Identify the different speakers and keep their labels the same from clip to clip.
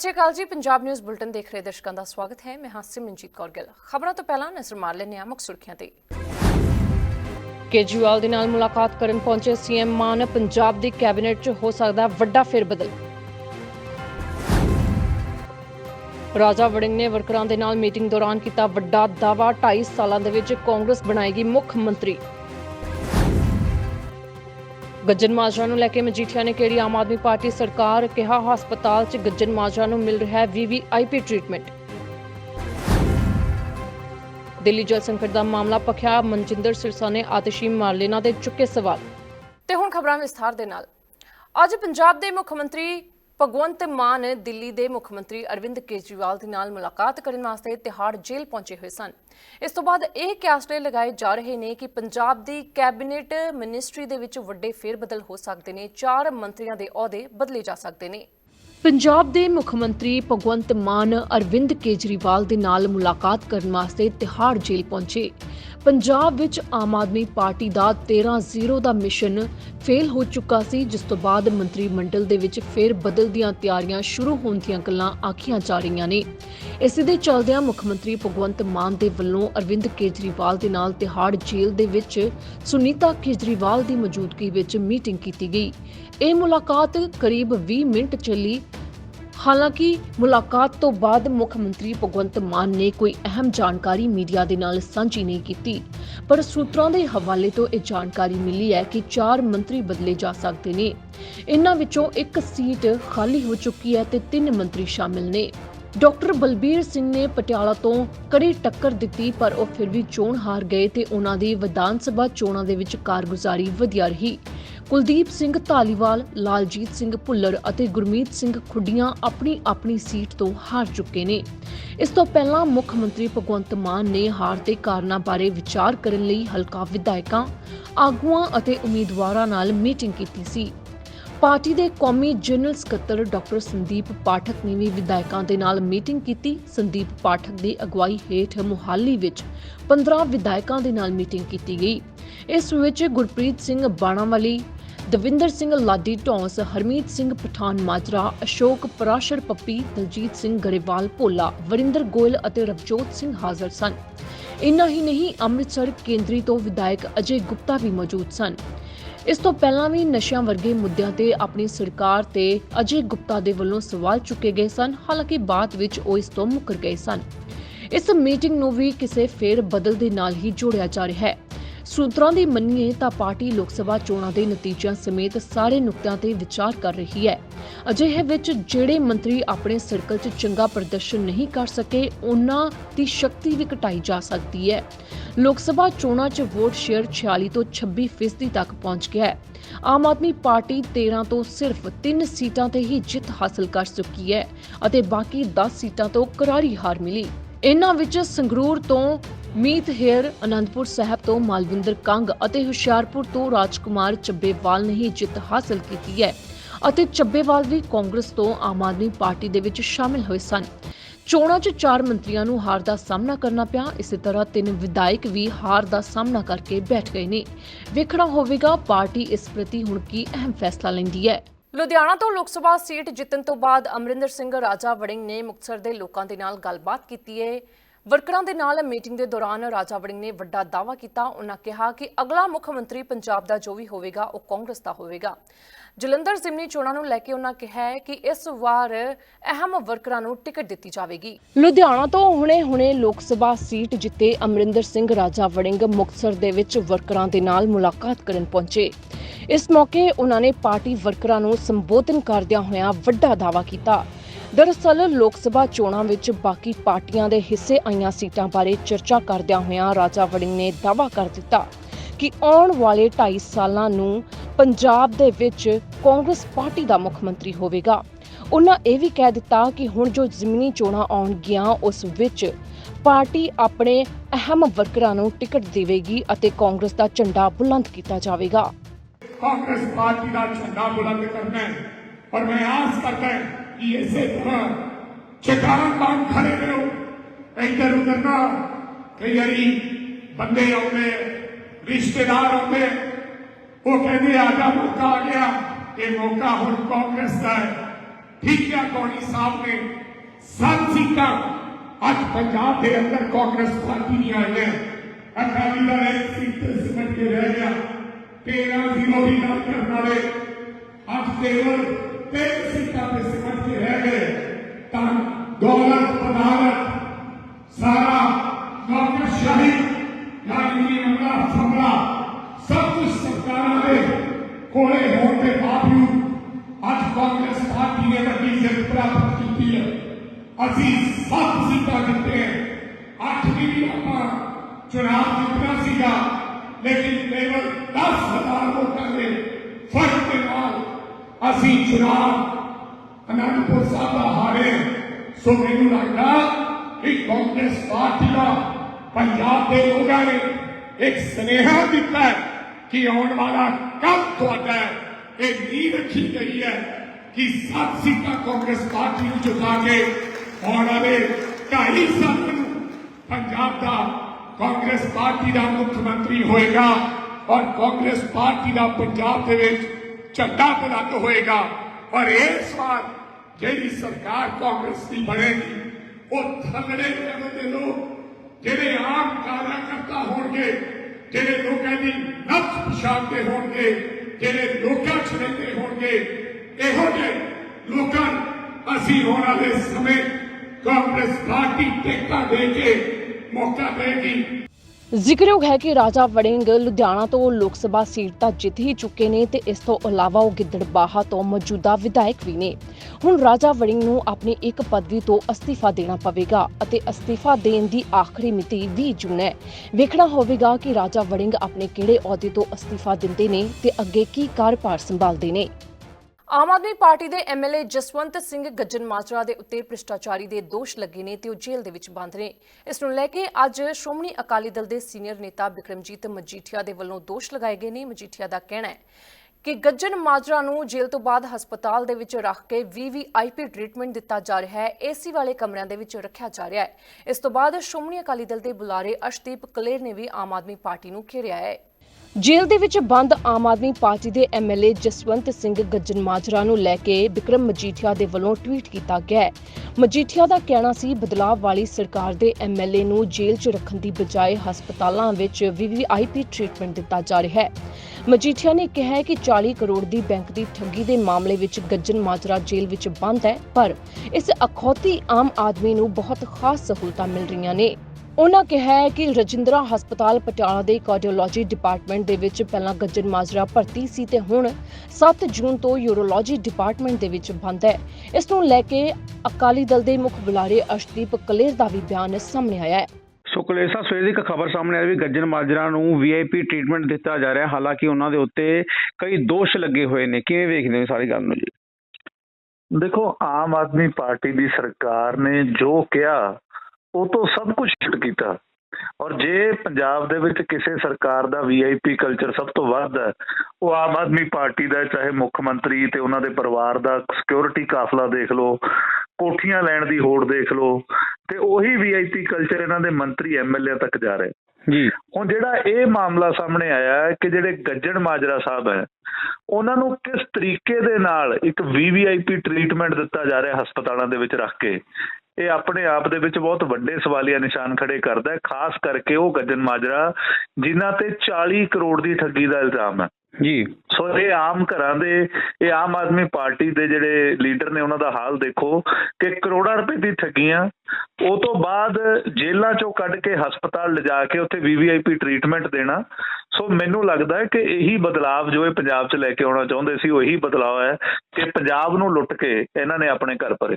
Speaker 1: ਸ਼੍ਰੀ ਅਕਾਲ ਜੀ, Punjab news bulletin ਦੇਖ ਰਹੇ ਦਰਸ਼ਕਾਂ ਦਾ ਸਵਾਗਤ ਹੈ। ਮੈਂ ਹਾਂ ਸਿਮਰਨਜੀਤ ਕੌਰ ਗਿੱਲ। ਖਬਰਾਂ ਤੋਂ ਪਹਿਲਾਂ ਨਜ਼ਰ ਮਾਰ ਲੈਂਦੇ ਹਾਂ ਮੁੱਖ ਸੁਰਖੀਆਂ ਤੇ। ਕੇਜਰੀਵਾਲ ਦੇ ਨਾਲ ਮੁਲਾਕਾਤ ਕਰਨ ਪਹੁੰਚੇ ਸੀਐਮ ਮਾਨ। ਪੰਜਾਬ ਦੀ ਕੈਬਨਿਟ 'ਚ ਹੋ ਸਕਦਾ ਹੈ ਵੱਡਾ ਫੇਰਬਦਲ। ਰਾਜਾ ਵੜਿੰਗ ਨੇ ਵਰਕਰਾਂ ਦੇ ਨਾਲ ਮੀਟਿੰਗ ਦੌਰਾਨ ਕੀਤਾ ਵੱਡਾ ਦਾਅਵਾ। 2.5 ਸਾਲਾਂ ਦੇ ਵਿੱਚ ਕਾਂਗਰਸ ਬਣਾਏਗੀ ਮੁੱਖ ਮੰਤਰੀ। ਗੱਜਨ ਮਾਜਰਾ ਨੂੰ ਲੈ ਕੇ ਮਜੀਠੀਆ ਨੇ ਕਿਹੜੀ ਆਮ ਆਦਮੀ ਪਾਰਟੀ ਸਰਕਾਰ ਕਿਹਾ, ਹਸਪਤਾਲ 'ਚ ਗੱਜਨ ਮਾਜਰਾ ਨੂੰ ਮਿਲ ਰਿਹਾ ਹੈ ਵੀਵੀਆਈਪੀ ਟ੍ਰੀਟਮੈਂਟ। ਦਿੱਲੀ ਜਲ ਸੰਕਟ ਦਾ ਮਾਮਲਾ ਪਖਿਆ, ਮਨਜਿੰਦਰ ਸਿਰਸਾ ਨੇ ਆਤਿਸ਼ੀ ਮਾਰਲੇਨਾ ਦੇ ਚੁੱਕੇ ਸਵਾਲ। ਤੇ ਹੁਣ ਖਬਰਾਂ ਵਿਸਥਾਰ ਦੇ ਨਾਲ। ਅੱਜ ਪੰਜਾਬ ਦੇ ਮੁੱਖ ਮੰਤਰੀ ਭਗਵੰਤ ਮਾਨ ਦਿੱਲੀ ਦੇ ਮੁੱਖ ਮੰਤਰੀ ਅਰਵਿੰਦ ਕੇਜਰੀਵਾਲ ਦੇ ਨਾਲ ਮੁਲਾਕਾਤ ਕਰਨ ਵਾਸਤੇ ਤਿਹਾੜ ਜੇਲ੍ਹ ਪਹੁੰਚੇ ਹੋਏ ਸਨ। ਇਸ ਤੋਂ ਬਾਅਦ ਇਹ ਕਿਆਸਲੇ ਲਗਾਏ ਜਾ ਰਹੇ ਨੇ ਕਿ ਪੰਜਾਬ ਦੀ ਕੈਬਨਿਟ ਮਿਨਿਸਟਰੀ ਦੇ ਵਿੱਚ ਵੱਡੇ ਫੇਰਬਦਲ ਹੋ ਸਕਦੇ ਨੇ, ਚਾਰ ਮੰਤਰੀਆਂ ਦੇ ਅਹੁਦੇ ਬਦਲੇ ਜਾ ਸਕਦੇ ਨੇ। ਪੰਜਾਬ ਦੇ ਮੁੱਖ ਮੰਤਰੀ ਭਗਵੰਤ ਮਾਨ ਅਰਵਿੰਦ ਕੇਜਰੀਵਾਲ ਦੇ ਨਾਲ ਮੁਲਾਕਾਤ ਕਰਨ ਵਾਸਤੇ ਤਿਹਾੜ ਜੇਲ੍ਹ ਪਹੁੰਚੇ। ਪੰਜਾਬ ਵਿੱਚ ਆਮ ਆਦਮੀ ਪਾਰਟੀ ਦਾ 13-0 ਦਾ ਮਿਸ਼ਨ ਫੇਲ ਹੋ ਚੁੱਕਾ ਸੀ, ਜਿਸ ਤੋਂ ਬਾਅਦ ਮੰਤਰੀ ਮੰਡਲ ਦੇ ਵਿੱਚ ਫੇਰ ਬਦਲ ਦੀਆਂ ਤਿਆਰੀਆਂ ਸ਼ੁਰੂ ਹੋਣ ਦੀਆਂ ਗੱਲਾਂ ਆਖੀਆਂ ਜਾ ਰਹੀਆਂ ਨੇ। ਇਸੇ ਦੇ ਚੱਲਦਿਆਂ ਮੁੱਖ ਮੰਤਰੀ ਭਗਵੰਤ ਮਾਨ ਦੇ ਵੱਲੋਂ ਅਰਵਿੰਦ ਕੇਜਰੀਵਾਲ ਦੇ ਨਾਲ ਤਿਹਾੜ ਜੇਲ੍ਹ ਦੇ ਵਿੱਚ ਸੁਨੀਤਾ ਕੇਜਰੀਵਾਲ ਦੀ ਮੌਜੂਦਗੀ ਵਿੱਚ ਮੀਟਿੰਗ ਕੀਤੀ ਗਈ। ਇਹ ਮੁਲਾਕਾਤ ਕਰੀਬ 20 ਮਿੰਟ ਚੱਲੀ। ਹਾਲਾਂਕਿ ਮੁਲਾਕਾਤ ਤੋਂ ਬਾਅਦ ਮੁੱਖ ਮੰਤਰੀ ਭਗਵੰਤ ਮਾਨ ਨੇ ਕੋਈ ਅਹਿਮ ਜਾਣਕਾਰੀ ਮੀਡੀਆ ਦੇ ਨਾਲ ਸਾਂਝੀ ਨਹੀਂ ਕੀਤੀ, ਪਰ ਸੂਤਰਾਂ ਦੇ ਹਵਾਲੇ ਤੋਂ ਇਹ ਜਾਣਕਾਰੀ ਮਿਲੀ ਹੈ ਕਿ ਚਾਰ ਮੰਤਰੀ ਬਦਲੇ ਜਾ ਸਕਦੇ ਨੇ। ਇਨ੍ਹਾਂ ਵਿੱਚੋਂ ਇੱਕ ਸੀਟ ਖਾਲੀ ਹੋ ਚੁੱਕੀ ਹੈ ਤੇ ਤਿੰਨ ਮੰਤਰੀ ਸ਼ਾਮਿਲ ਨੇ। ਡਾਕਟਰ ਬਲਬੀਰ ਸਿੰਘ ਨੇ ਪਟਿਆਲਾ ਤੋਂ ਕੜੀ ਟੱਕਰ ਦਿੱਤੀ, ਪਰ ਉਹ ਫਿਰ ਵੀ ਚੋਣ ਹਾਰ ਗਏ ਤੇ ਉਹਨਾਂ ਦੀ ਵਿਧਾਨ ਸਭਾ ਚੋਣਾਂ ਦੇ ਵਿੱਚ ਕਾਰਗੁਜ਼ਾਰੀ ਵਧੀਆ ਰਹੀ। ਕੁਲਦੀਪ ਸਿੰਘ ਧਾਲੀਵਾਲ, ਲਾਲਜੀਤ ਸਿੰਘ ਭੁੱਲਰ ਅਤੇ ਗੁਰਮੀਤ ਸਿੰਘ ਖੁੱਡੀਆਂ ਆਪਣੀ ਆਪਣੀ ਸੀਟ ਤੋਂ ਹਾਰ ਚੁੱਕੇ ਨੇ। ਇਸ ਤੋਂ ਪਹਿਲਾਂ ਮੁੱਖ ਮੰਤਰੀ ਭਗਵੰਤ ਮਾਨ ਨੇ ਹਾਰ ਦੇ ਕਾਰਨਾਂ ਬਾਰੇ ਵਿਚਾਰ ਕਰਨ ਲਈ ਹਲਕਾ ਵਿਧਾਇਕਾਂ, ਆਗੂਆਂ ਅਤੇ ਉਮੀਦਵਾਰਾਂ ਨਾਲ ਮੀਟਿੰਗ ਕੀਤੀ ਸੀ। ਪਾਰਟੀ ਦੇ ਕੌਮੀ ਜਨਰਲ ਸਕੱਤਰ ਡਾਕਟਰ ਸੰਦੀਪ ਪਾਠਕ ਨੇ ਵੀ ਵਿਧਾਇਕਾਂ ਦੇ ਨਾਲ ਮੀਟਿੰਗ ਕੀਤੀ। ਸੰਦੀਪ ਪਾਠਕ ਦੀ ਅਗਵਾਈ ਹੇਠ ਮੁਹਾਲੀ ਵਿੱਚ 15 ਵਿਧਾਇਕਾਂ ਦੇ ਨਾਲ ਮੀਟਿੰਗ ਕੀਤੀ ਗਈ। ਇਸ ਵਿੱਚ ਗੁਰਪ੍ਰੀਤ ਸਿੰਘ ਬਾਣਾਵਾਲੀ ਦਵਿੰਦਰ ਸਿੰਘ ਲਾਡੀ ਢੌਂਸ, ਹਰਮੀਤ ਸਿੰਘ ਪਠਾਨ, ਮਾਜਰਾ, ਅਸ਼ੋਕ ਪਰਾਸ਼ਰ, ਪੱਪੀ, ਦਲਜੀਤ ਸਿੰਘ ਗਰੇਵਾਲ, ਭੋਲਾ, ਵਰਿੰਦਰ ਗੋਇਲ ਅਤੇ ਰਵਜੋਤ ਸਿੰਘ ਹਾਜ਼ਰ ਸਨ। ਇੰਨਾ ਹੀ ਨਹੀਂ, ਅੰਮ੍ਰਿਤਸਰ ਕੇਂਦਰੀ ਤੋਂ ਵਿਧਾਇਕ ਅਜੇ ਗੁਪਤਾ ਵੀ ਮੌਜੂਦ ਸਨ। ਇਸ ਤੋਂ ਪਹਿਲਾਂ ਵੀ ਨਸ਼ਿਆਂ ਵਰਗੇ ਮੁੱਦਿਆਂ ਤੇ ਆਪਣੀ ਸਰਕਾਰ ਤੇ ਅਜੇ ਗੁਪਤਾ ਦੇ ਵੱਲੋਂ ਸਵਾਲ ਚੁੱਕੇ ਗਏ ਸਨ, ਹਾਲਾਂਕਿ ਬਾਅਦ ਵਿੱਚ ਉਹ ਇਸ ਤੋਂ ਮੁੱਕਰ ਗਏ ਸਨ। ਇਸ ਮੀਟਿੰਗ ਨੂੰ ਵੀ ਕਿਸੇ ਫੇਰ ਬਦਲ ਦੇ ਨਾਲ ਹੀ ਜੋੜਿਆ ਜਾ ਰਿਹਾ ਹੈ। ਸੂਤਰਾਂ ਦੀ ਮੰਨੀਏ ਤਾਂ ਪਾਰਟੀ ਲੋਕ ਸਭਾ ਚੋਣਾਂ ਦੇ ਨਤੀਜਿਆਂ ਸਮੇਤ ਸਾਰੇ ਨੁਕਤਿਆਂ ਤੇ ਵਿਚਾਰ ਕਰ ਰਹੀ ਹੈ। ਅਜਿਹੇ ਵਿੱਚ ਜਿਹੜੇ ਮੰਤਰੀ ਆਪਣੇ ਸਰਕਲ 'ਚ ਚੰਗਾ ਪ੍ਰਦਰਸ਼ਨ ਨਹੀਂ ਕਰ ਸਕੇ, ਉਹਨਾਂ ਦੀ ਸ਼ਕਤੀ ਵੀ ਘਟਾਈ ਜਾ ਸਕਦੀ ਹੈ। ਲੋਕ ਸਭਾ ਚੋਣਾਂ 'ਚ ਵੋਟ ਸ਼ੇਅਰ 46 ਤੋਂ 26% ਤੱਕ ਪਹੁੰਚ ਗਿਆ ਹੈ। ਆਮ ਆਦਮੀ ਪਾਰਟੀ 13 ਤੋਂ ਸਿਰਫ 3 ਸੀਟਾਂ ਤੇ ਹੀ ਜਿੱਤ ਹਾਸਲ ਕਰ ਚੁੱਕੀ ਹੈ ਅਤੇ ਬਾਕੀ 10 ਸੀਟਾਂ ਤੋਂ ਕਰਾਰੀ ਹਾਰ ਮਿਲੀ। ਇਨ੍ਹਾਂ ਵਿੱਚ ਸੰਗਰੂਰ ਤੋਂ ਮੀਤ ਹੇਰ ਅਨੰਦਪੁਰ ਸਾਹਿਬ ਤੋਂ ਮਾਲਵਿੰਦਰ ਕੰਗ ਅਤੇ ਹੁਸ਼ਿਆਰਪੁਰ ਤੋਂ ਰਾਜਕੁਮਾਰ ਚੱਬੇਵਾਲ ਨੇ ਹੀ ਜਿੱਤ ਹਾਸਲ ਕੀਤੀ ਹੈ ਅਤੇ ਚੱਬੇਵਾਲ ਵੀ ਕਾਂਗਰਸ ਤੋਂ ਆਮ ਆਦਮੀ ਪਾਰਟੀ ਦੇ ਵਿੱਚ ਸ਼ਾਮਿਲ ਹੋਏ ਸਨ। ਚੋਣਾਂ 'ਚ ਚਾਰ ਮੰਤਰੀਆਂ ਨੂੰ ਹਾਰ ਦਾ ਸਾਹਮਣਾ ਕਰਨਾ ਪਿਆ। ਇਸੇ ਤਰ੍ਹਾਂ ਤਿੰਨ ਵਿਧਾਇਕ ਵੀ ਹਾਰ ਦਾ ਸਾਹਮਣਾ ਕਰਕੇ ਬੈਠ ਗਏ ਨੇ। ਵੇਖਣਾ ਹੋਵੇਗਾ ਪਾਰਟੀ ਇਸ ਪ੍ਰਤੀ ਹੁਣ ਕੀ ਅਹਿਮ ਫੈਸਲਾ ਲੈਂਦੀ ਹੈ। ਲੁਧਿਆਣਾ ਤੋਂ ਲੋਕ ਸਭਾ ਸੀਟ ਜਿੱਤਣ ਤੋਂ ਬਾਅਦ ਅਮਰਿੰਦਰ ਸਿੰਘ ਰਾਜਾ ਵੜਿੰਗ ਨੇ ਮੁਕਤਸਰ ਦੇ ਲੋਕਾਂ ਦੇ ਨਾਲ ਗੱਲਬਾਤ ਕੀਤੀ ਹੈ। ਵਰਕਰਾਂ ਦੇ ਨਾਲ ਮੀਟਿੰਗ ਦੇ ਦੌਰਾਨ ਰਾਜਾ ਵੜਿੰਗ ਨੇ ਵੱਡਾ ਦਾਅਵਾ ਕੀਤਾ। ਉਹਨਾਂ ਕਿਹਾ ਕਿ ਅਗਲਾ ਮੁੱਖ ਮੰਤਰੀ ਪੰਜਾਬ ਦਾ ਜੋ ਵੀ ਹੋਵੇਗਾ, ਉਹ ਕਾਂਗਰਸ ਦਾ ਹੋਵੇਗਾ। ਜਲੰਧਰ ਜ਼ਿਮਨੀ ਚੋਣਾਂ ਨੂੰ ਲੈ ਕੇ ਉਹਨਾਂ ਕਿਹਾ ਹੈ ਕਿ ਇਸ ਵਾਰ ਅਹਿਮ ਵਰਕਰਾਂ ਨੂੰ ਟਿਕਟ ਦਿੱਤੀ ਜਾਵੇਗੀ। ਲੁਧਿਆਣਾ ਤੋਂ ਹੁਣੇ-ਹੁਣੇ ਲੋਕ ਸਭਾ ਸੀਟ ਜਿੱਤੇ ਅਮਰਿੰਦਰ ਸਿੰਘ, ਰਾਜਾ ਵੜਿੰਗ ਮੁਕਤਸਰ ਦੇ ਵਿੱਚ ਵਰਕਰਾਂ ਦੇ ਨਾਲ ਮੁਲਾਕਾਤ ਕਰਨ ਪਹੁੰਚੇ। ਇਸ ਮੌਕੇ ਉਹਨਾਂ ਨੇ ਪਾਰਟੀ ਵਰਕਰਾਂ ਨੂੰ ਸੰਬੋਧਨ ਕਰਦਿਆਂ ਹੋਇਆਂ ਵੱਡਾ ਦਾਅਵਾ ਕੀਤਾ। ਦਰਅਸਲ ਲੋਕ ਸਭਾ ਚੋਣਾਂ ਵਿੱਚ ਬਾਕੀ ਪਾਰਟੀਆਂ ਦੇ ਹਿੱਸੇ ਆਈਆਂ ਸੀਟਾਂ ਬਾਰੇ ਚਰਚਾ ਕਰਦਿਆਂ ਹੋਇਆਂ ਰਾਜਾ ਵੜਿੰਗ ਨੇ ਦਾਅਵਾ ਕਰ ਦਿੱਤਾ ਕਿ ਆਉਣ ਵਾਲੇ 2.5 ਸਾਲਾਂ ਨੂੰ ਪੰਜਾਬ ਦੇ ਵਿੱਚ ਕਾਂਗਰਸ ਪਾਰਟੀ ਦਾ ਮੁੱਖ ਮੰਤਰੀ ਹੋਵੇਗਾ। ਉਹਨਾਂ ਇਹ ਵੀ ਕਹਿ ਦਿੱਤਾ ਕਿ ਹੁਣ ਜੋ ਜ਼ਮੀਨੀ ਚੋਣਾਂ ਆਉਣਗੀਆਂ, ਉਸ ਵਿੱਚ ਪਾਰਟੀ ਆਪਣੇ ਅਹਿਮ ਵਰਕਰਾਂ ਨੂੰ ਟਿਕਟ ਦੇਵੇਗੀ ਅਤੇ ਕਾਂਗਰਸ ਦਾ ਝੰਡਾ ਬੁਲੰਦ ਕੀਤਾ ਜਾਵੇਗਾ।
Speaker 2: ਕਾਂਗਰਸ ਪਾਰਟੀ ਦਾ ਝੰਡਾ ਬੁਲੰਦ ਕਰਨਾ ਪਰ ਮੈਂ ਆਸ ਕਰਦਾ कि इसी तरह चटान काम खड़े रहो इधर उधर ना कई बारी बंदे आते रिश्तेदार आते वो कहते आजा मौका आ गया ये मौका हूं कांग्रेस का है ਠੀਕਿਆ ਕੌਣੀ ਸਾਹਿਬ ਨੇ ਸੱਤ ਸੀਟਾਂ ਅੱਜ ਪੰਜਾਬ ਦੇ ਅੰਦਰ ਕਾਂਗਰਸ ਪਾਰਟੀ ਦੀਆਂ ਆਈਆਂ ਅਕਾਲੀ ਦਲ ਇੱਕ ਸੀਟ ਤੇ ਸਿਮਟ ਕੇ ਰਹਿ ਗਿਆ 13 ਜ਼ੀਰੋ ਦੀ ਗੱਲ ਕਰਨ ਵਾਲੇ ਅੱਜ ਕੇਵਲ ਤਿੰਨ ਸੀਟਾਂ ਤੇ ਸਿਮਟ ਕੇ ਰਹਿ ਗਏ ਤਾਂ ਦੌਲਤ ਪਦਾਰਤ ਸਾਰਾ ਨੌਕਰਸ਼ਾਹੀ ਯਾਨੀ ਕਿ ਅਮਲਾ ਫਮਲਾ ਸਭ ਕੁਝ ਸਰਕਾਰਾਂ ਦੇ ਕੋਲੇ ਹੋਣ ਦੇ ਬਾਵਜੂਦ ਅੱਜ ਕਾਂਗਰਸ ਪਾਰਟੀ ਨੇ ਵੱਡੀ ਜਿੱਤ ਪ੍ਰਾਪਤ ਕੀਤੀ ਹੈ ਅਸੀਂ ਸੱਤ ਸੀਟਾਂ ਜਿੱਤੇ ਹਾਂ ਅੱਠ ਦੀ ਵੀ ਆਪਾਂ ਚੁਣਾਵ ਜਿੱਤਣਾ ਸੀਗਾ ਲੇਕਿਨ ਕੇਵਲ 10000 ਵੋਟਾਂ ਦੇ ਫ਼ਰਕ ਦੇ ਨਾਲ ਅਸੀਂ ਚੁਣਾਵ ਅਨੰਦਪੁਰ ਸਾਹਿਬ ਦਾ ਹਾਰੇ। ਸੋ ਮੈਨੂੰ ਲੱਗਦਾ ਕਿ ਕਾਂਗਰਸ ਪਾਰਟੀ ਦਾ ਪੰਜਾਬ ਦੇ ਲੋਕਾਂ ਨੇ ਇੱਕ ਸੁਨੇਹਾ ਦਿੱਤਾ ਹੈ ਕਿ ਆਉਣ ਵਾਲਾ ਕੰਮ ਤੁਹਾਡਾ ਹੈ। ਇਹ ਨੀਂਹ ਰੱਖੀ ਗਈ ਹੈ ਕਿ ਸੱਤ ਸੀਟਾਂ ਕਾਂਗਰਸ ਪਾਰਟੀ ਨੂੰ ਜਿਤਾ ਕੇ ਆਉਣ ਵਾਲੇ ਢਾਈ ਸਾਲ ਨੂੰ ਪੰਜਾਬ ਦਾ ਕਾਂਗਰਸ ਪਾਰਟੀ ਦਾ ਮੁੱਖ ਮੰਤਰੀ ਹੋਏਗਾ ਔਰ ਕਾਂਗਰਸ ਪਾਰਟੀ ਦਾ ਪੰਜਾਬ ਦੇ ਵਿੱਚ ਝੰਡਾ ਬੁਲੰਦ ਹੋਏਗਾ ਔਰ ਇਸ ਵਾਰ ਜਿਹੜੀ ਸਰਕਾਰ ਕਾਂਗਰਸ ਦੀ ਬਣੇਗੀ, ਉਹ ਥੱਲੜੇ ਲੈਵਲ ਦੇ ਲੋਕ, ਜਿਹੜੇ ਆਮ ਕਾਰਜਕਰਤਾ ਹੋਣਗੇ, ਜਿਹੜੇ ਲੋਕਾਂ ਦੀ ਨਬਜ਼ ਪਛਾਣਦੇ ਹੋਣਗੇ, ਜਿਹੜੇ ਲੋਕਾਂ 'ਚ ਰਹਿੰਦੇ ਹੋਣਗੇ, ਇਹੋ ਜਿਹੇ ਲੋਕਾਂ ਨੂੰ ਅਸੀਂ ਆਉਣ ਵਾਲੇ ਸਮੇਂ ਕਾਂਗਰਸ ਪਾਰਟੀ ਟੇਕਾ ਦੇ ਕੇ ਮੌਕਾ ਦੇਗੀ
Speaker 1: ਜ਼ਿਕਰਯੋਗ ਹੈ ਕਿ ਰਾਜਾ ਵੜਿੰਗ ਲੁਧਿਆਣਾ ਤੋਂ ਲੋਕ ਸਭਾ ਸੀਟ ਤਾਂ ਜਿੱਤ ਹੀ ਚੁੱਕੇ ਨੇ ਤੇ ਇਸ ਤੋਂ ਇਲਾਵਾ ਉਹ ਗਿੱਦੜਬਾਹਾ ਤੋਂ ਮੌਜੂਦਾ ਵਿਧਾਇਕ ਵੀ ਨੇ। ਹੁਣ ਰਾਜਾ ਵੜਿੰਗ ਨੂੰ ਆਪਣੀ ਇੱਕ ਪਦਵੀ ਤੋਂ ਅਸਤੀਫਾ ਦੇਣਾ ਪਵੇਗਾ ਅਤੇ ਅਸਤੀਫਾ ਦੇਣ ਦੀ ਆਖਰੀ ਮਿਤੀ 20 ਜੂਨ ਹੈ। ਵੇਖਣਾ ਹੋਵੇਗਾ ਕਿ ਰਾਜਾ ਵੜਿੰਗ ਆਪਣੇ ਕਿਹੜੇ ਅਹੁਦੇ ਤੋਂ ਅਸਤੀਫਾ ਦਿੰਦੇ ਨੇ ਤੇ ਅੱਗੇ ਕੀ ਕਾਰਭਾਰ ਸੰਭਾਲਦੇ ਨੇ। ਆਮ ਆਦਮੀ ਪਾਰਟੀ ਦੇ ਐਮਐਲਏ ਜਸਵੰਤ ਸਿੰਘ ਗੱਜਨ ਮਾਜਰਾ ਦੇ ਉੱਤੇ ਭ੍ਰਿਸ਼ਟਾਚਾਰੀ ਦੇ ਦੋਸ਼ ਲੱਗੇ ਨੇ ਤੇ ਉਹ ਜੇਲ੍ਹ ਦੇ ਵਿੱਚ ਬੰਦ ਨੇ। ਇਸ ਨੂੰ ਲੈ ਕੇ ਅੱਜ ਸ਼੍ਰੋਮਣੀ ਅਕਾਲੀ ਦਲ ਦੇ ਸੀਨੀਅਰ ਨੇਤਾ ਬਿਕਰਮਜੀਤ ਮਜੀਠੀਆ ਦੇ ਵੱਲੋਂ ਦੋਸ਼ ਲਗਾਏ ਗਏ ਨੇ। ਮਜੀਠੀਆ ਦਾ ਕਹਿਣਾ ਹੈ ਕਿ ਗੱਜਨ ਮਾਜਰਾ ਨੂੰ ਜੇਲ੍ਹ ਤੋਂ ਬਾਅਦ ਹਸਪਤਾਲ ਦੇ ਵਿੱਚ ਰੱਖ ਕੇ ਵੀਵੀਆਈਪੀ ਟ੍ਰੀਟਮੈਂਟ ਦਿੱਤਾ ਜਾ ਰਿਹਾ ਹੈ। ਏਸੀ ਵਾਲੇ ਕਮਰਿਆਂ ਦੇ ਵਿੱਚ ਰੱਖਿਆ ਜਾ ਰਿਹਾ ਹੈ। ਇਸ ਤੋਂ ਬਾਅਦ ਸ਼੍ਰੋਮਣੀ ਅਕਾਲੀ ਦਲ ਦੇ ਬੁਲਾਰੇ ਅਸ਼ਦੀਪ ਕਲੇਰ ਨੇ ਵੀ ਆਮ ਆਦਮੀ ਪਾਰਟੀ ਨੂੰ ਘੇਰਿਆ ਹੈ। ਜੇਲ੍ਹ ਦੇ ਵਿੱਚ ਬੰਦ ਆਮ ਆਦਮੀ ਪਾਰਟੀ ਦੇ ਐਮਐਲਏ ਜਸਵੰਤ ਸਿੰਘ ਗੱਜਨ ਮਾਜਰਾ ਨੂੰ ਲੈ ਕੇ ਵਿਕਰਮ ਮਜੀਠੀਆ ਦੇ ਵੱਲੋਂ ਟਵੀਟ ਕੀਤਾ ਗਿਆ ਹੈ। ਮਜੀਠੀਆ ਦਾ ਕਹਿਣਾ ਸੀ ਬਦਲਾਅ ਵਾਲੀ ਸਰਕਾਰ ਦੇ ਐਮਐਲਏ ਨੂੰ ਜੇਲ੍ਹ 'ਚ ਰੱਖਣ ਦੀ ਬਜਾਏ ਹਸਪਤਾਲਾਂ ਵਿੱਚ ਵੀਵੀਆਈਪੀ ਟ੍ਰੀਟਮੈਂਟ ਦਿੱਤਾ ਜਾ ਰਿਹਾ ਹੈ। ਮਜੀਠੀਆ ਨੇ ਕਿਹਾ ਹੈ ਕਿ 40 ਕਰੋੜ ਦੀ ਬੈਂਕ ਦੀ ਠੱਗੀ ਦੇ ਮਾਮਲੇ ਵਿੱਚ ਗੱਜਨ ਮਾਜਰਾ ਜੇਲ੍ਹ ਵਿੱਚ ਬੰਦ ਹੈ, ਪਰ ਇਸ ਅਖੌਤੀ ਆਮ ਆਦਮੀ ਨੂੰ ਬਹੁਤ ਖਾਸ ਸਹੂਲਤਾਂ ਮਿਲ ਰਹੀਆਂ ਨੇ। ਉਹਨਾਂ ਕਿਹਾ ਹੈ ਕਿ ਰਜਿੰਦਰਾ ਹਸਪਤਾਲ ਪਟਿਆਲਾ ਦੇ ਕਾਰਡੀਓਲੋਜੀ ਡਿਪਾਰਟਮੈਂਟ ਦੇ ਵਿੱਚ ਪਹਿਲਾਂ ਗੱਜਨ ਮਾਜਰਾ ਭਰਤੀ ਸੀ ਤੇ ਹੁਣ 7 ਜੂਨ ਤੋਂ ਯੂਰੋਲੋਜੀ ਡਿਪਾਰਟਮੈਂਟ ਦੇ ਵਿੱਚ ਬੰਦ ਹੈ। ਇਸ ਨੂੰ ਲੈ ਕੇ ਅਕਾਲੀ ਦਲ ਦੇ ਮੁੱਖ ਬੁਲਾਰੇ ਅਸ਼ਦੀਪ ਕਲੇਰ ਦਾ ਵੀ ਬਿਆਨ ਸਾਹਮਣੇ ਆਇਆ ਹੈ।
Speaker 3: ਸੋ ਕਲੇਸਾ ਸਵੇਰ ਦੀ ਇੱਕ ਖਬਰ ਸਾਹਮਣੇ ਆਈ ਵੀ ਗੱਜਨ ਮਾਜਰਾ ਨੂੰ ਵੀਆਈਪੀ ਟ੍ਰੀਟਮੈਂਟ ਦਿੱਤਾ ਜਾ ਰਿਹਾ ਹਾਲਾਂਕਿ ਉਹਨਾਂ ਦੇ ਉੱਤੇ ਕਈ ਦੋਸ਼ ਲੱਗੇ ਹੋਏ ਨੇ। ਕਿਵੇਂ ਵੇਖਦੇ ਹੋ ਸਾਰੀ ਗੱਲ ਨੂੰ ਜੀ?
Speaker 4: ਦੇਖੋ ਆਮ ਆਦਮੀ ਪਾਰਟੀ ਦੀ ਸਰਕਾਰ ਨੇ ਜੋ ਕਿਹਾ ਉਹ ਤੋਂ ਸਭ ਕੁਝ ਛੁੱਟ ਕੀਤਾ। ਔਰ ਜੇ ਪੰਜਾਬ ਦੇ ਵਿੱਚ ਕਿਸੇ ਸਰਕਾਰ ਦਾ ਵੀਆਈਪੀ ਕਲਚਰ ਸਭ ਤੋਂ ਵੱਧ ਹੈ ਉਹ ਆਮ ਆਦਮੀ ਪਾਰਟੀ ਦਾ ਚਾਹੇ ਮੁੱਖ ਮੰਤਰੀ ਤੇ ਉਹਨਾਂ ਦੇ ਪਰਿਵਾਰ ਦਾ ਸਿਕਿਉਰਿਟੀ ਕਾਫਲਾ ਦੇਖ ਲਓ ਕੋਠੀਆਂ ਲੈਣ ਦੀ ਹੋੜ ਦੇਖ ਲਓ ਤੇ ਉਹੀ ਵੀਆਈਪੀ ਕਲਚਰ ਇਹਨਾਂ ਦੇ ਮੰਤਰੀ ਐਮਐਲਏ ਤੱਕ ਜਾ ਰਿਹਾ।
Speaker 3: ਜੀ।
Speaker 4: ਹੁਣ ਜਿਹੜਾ ਇਹ ਮਾਮਲਾ ਸਾਹਮਣੇ ਆਇਆ ਹੈ ਕਿ ਜਿਹੜੇ ਗੱਜਣ ਮਾਜਰਾ ਸਾਹਿਬ ਹੈ ਉਹਨਾਂ ਨੂੰ ਕਿਸ ਤਰੀਕੇ ਦੇ ਨਾਲ ਇੱਕ ਵੀਵੀਆਈਪੀ ਟ੍ਰੀਟਮੈਂਟ ਦਿੱਤਾ ਜਾ ਰਿਹਾ ਹਸਪਤਾਲਾਂ ਦੇ ਵਿੱਚ ਰੱਖ ਕੇ? ਇਹ ਆਪਣੇ ਆਪ ਦੇ ਵਿੱਚ ਬਹੁਤ ਵੱਡੇ ਸਵਾਲੀਆ ਨਿਸ਼ਾਨ ਖੜੇ ਕਰਦਾ ਹੈ ਖਾਸ ਕਰਕੇ ਉਹ ਗੱਜਣ ਮਾਜਰਾ ਜਿਨ੍ਹਾਂ ਤੇ 40 ਕਰੋੜ ਦੀ ਠੱਗੀ ਦਾ ਇਲਜ਼ਾਮ ਹੈ।
Speaker 3: ਜੀ।
Speaker 4: ਸੋ ਇਹ ਆਮ ਘਰਾਂ ਦੇ ਇਹ ਆਮ ਆਦਮੀ ਪਾਰਟੀ ਦੇ ਜਿਹੜੇ ਲੀਡਰ ਨੇ ਉਹਨਾਂ ਦਾ ਹਾਲ ਦੇਖੋ ਕਿ ਕਰੋੜਾਂ ਰੁਪਏ ਦੀ ਠੱਗੀਆਂ ਉਹ ਤੋਂ ਬਾਅਦ ਜੇਲ੍ਹਾਂ ਚੋਂ ਕੱਢ ਕੇ ਹਸਪਤਾਲ ਲਿਜਾ ਕੇ ਉੱਥੇ ਵੀਵੀਆਈਪੀ ਟ੍ਰੀਟਮੈਂਟ ਦੇਣਾ ਸੋ ਮੈਨੂੰ ਲੱਗਦਾ ਹੈ ਕਿ ਇਹੀ ਬਦਲਾਵ ਜੋ ਇਹ ਪੰਜਾਬ 'ਚ ਲੈ ਕੇ ਆਉਣਾ ਚਾਹੁੰਦੇ ਸੀ, ਉਹ ਇਹੀ ਬਦਲਾਵ ਹੈ ਕਿ ਪੰਜਾਬ ਨੂੰ ਲੁੱਟ ਕੇ ਇਹਨਾਂ ਨੇ ਆਪਣੇ ਘਰ ਭਰੇ।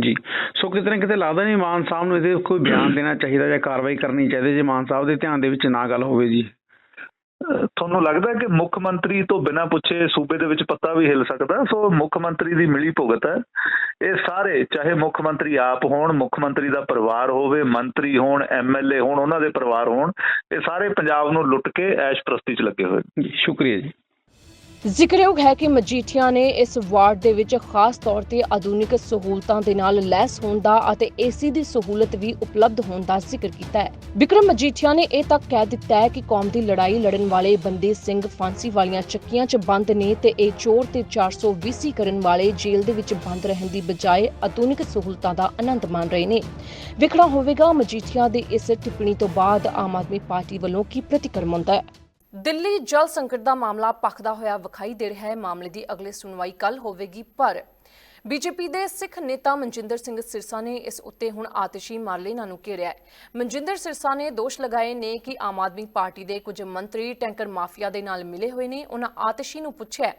Speaker 3: ਜੀ। ਸੋ ਕਿਤੇ ਨਾ ਕਿਤੇ ਲੱਗਦਾ ਨਹੀਂ ਮਾਨ ਸਾਹਿਬ ਨੂੰ ਇਹਦੇ ਕੋਈ ਬਿਆਨ ਦੇਣਾ ਚਾਹੀਦਾ ਜਾਂ ਕਾਰਵਾਈ ਕਰਨੀ ਚਾਹੀਦੀ ਜੇ ਮਾਨ ਸਾਹਿਬ ਦੇ ਧਿਆਨ ਦੇ ਵਿੱਚ ਨਾ ਗੱਲ ਹੋਵੇ ਜੀ।
Speaker 4: ਤੁਹਾਨੂੰ ਲੱਗਦਾ ਕਿ ਮੁੱਖ ਮੰਤਰੀ ਤੋਂ ਬਿਨਾਂ ਪੁੱਛੇ ਸੂਬੇ ਦੇ ਵਿੱਚ ਪੱਤਾ ਵੀ ਹਿੱਲ ਸਕਦਾ? ਸੋ ਮੁੱਖ ਮੰਤਰੀ ਦੀ ਮਿਲੀ ਭੁਗਤ ਹੈ। ਇਹ ਸਾਰੇ, ਚਾਹੇ ਮੁੱਖ ਮੰਤਰੀ ਆਪ ਹੋਣ, ਮੁੱਖ ਮੰਤਰੀ ਦਾ ਪਰਿਵਾਰ ਹੋਵੇ, ਮੰਤਰੀ ਹੋਣ ਐਮਐਲਏ ਹੋਣ, ਉਹਨਾਂ ਦੇ ਪਰਿਵਾਰ ਹੋਣ, ਇਹ ਸਾਰੇ ਪੰਜਾਬ ਨੂੰ ਲੁੱਟ ਕੇ ਐਸ਼ ਪ੍ਰਸਤੀ 'ਚ ਲੱਗੇ ਹੋਏ
Speaker 3: ਸ਼ੁਕਰੀਆ ਜੀ।
Speaker 1: ਜ਼ਿਕਰਯੋਗ ਹੈ ਕਿ ਮਜੀਠੀਆ ਨੇ ਇਸ ਵਾਰਡ ਦੇ ਵਿੱਚ ਖਾਸ ਤੌਰ ਤੇ ਆਧੁਨਿਕ ਸਹੂਲਤਾਂ ਦੇ ਨਾਲ ਲੈਸ ਹੋਣ ਦਾ ਅਤੇ ਏਸੀ ਦੀ ਸਹੂਲਤ ਵੀ ਉਪਲਬਧ ਹੋਣ ਦਾ ਜ਼ਿਕਰ ਕੀਤਾ ਹੈ। ਵਿਕਰਮ ਮਜੀਠੀਆ ਨੇ ਇਹ ਤੱਕ ਕਹਿ ਦਿੱਤਾ ਹੈ ਕਿ ਕੌਮ ਦੀ ਲੜਾਈ ਲੜਨ ਵਾਲੇ ਬੰਦੀ ਸਿੰਘ ਫਾਂਸੀ ਵਾਲੀਆਂ ਚੱਕੀਆਂ 'ਚ ਬੰਦ ਨੇ ਤੇ ਇਹ ਚੋਰ ਤੇ 420 ਕਰਨ ਵਾਲੇ ਜੇਲ੍ਹ ਦੇ ਵਿੱਚ ਬੰਦ ਰਹਿਣ ਦੀ ਬਜਾਏ ਆਧੁਨਿਕ ਸਹੂਲਤਾਂ ਦਾ ਆਨੰਦ ਮਾਣ ਰਹੇ ਨੇ। ਵੇਖਣਾ ਹੋਵੇਗਾ ਮਜੀਠੀਆ ਦੇ ਇਸ ਟਿੱਪਣੀ ਤੋਂ ਬਾਅਦ ਆਮ ਆਦਮੀ ਪਾਰਟੀ ਵੱਲੋਂ ਕੀ ਪ੍ਰਤੀਕਰਮ ਹੁੰਦਾ ਹੈ। ਦਿੱਲੀ ਜਲ ਸੰਕਟ ਦਾ ਮਾਮਲਾ ਪੱਕਦਾ ਹੋਇਆ ਵਿਖਾਈ ਦੇ ਰਿਹਾ ਹੈ। ਮਾਮਲੇ ਦੀ ਅਗਲੀ ਸੁਣਵਾਈ ਕੱਲ ਹੋਵੇਗੀ, ਪਰ ਬੀਜੇਪੀ ਦੇ ਸਿੱਖ ਨੇਤਾ ਮਨਜਿੰਦਰ ਸਿੰਘ ਸਿਰਸਾ ਨੇ ਇਸ ਉੱਤੇ ਹੁਣ ਆਤਿਸ਼ੀ ਮਾਰਲੇਨਾ ਨੂੰ ਘੇਰਿਆ ਹੈ। ਮਨਜਿੰਦਰ ਸਿਰਸਾ ਨੇ ਦੋਸ਼ ਲਗਾਏ ਨੇ ਕਿ ਆਮ ਆਦਮੀ ਪਾਰਟੀ ਦੇ ਕੁਝ ਮੰਤਰੀ ਟੈਂਕਰ ਮਾਫੀਆ ਦੇ ਨਾਲ ਮਿਲੇ ਹੋਏ ਨੇ। ਉਹਨਾਂ ਆਤਿਸ਼ੀ ਨੂੰ ਪੁੱਛਿਆ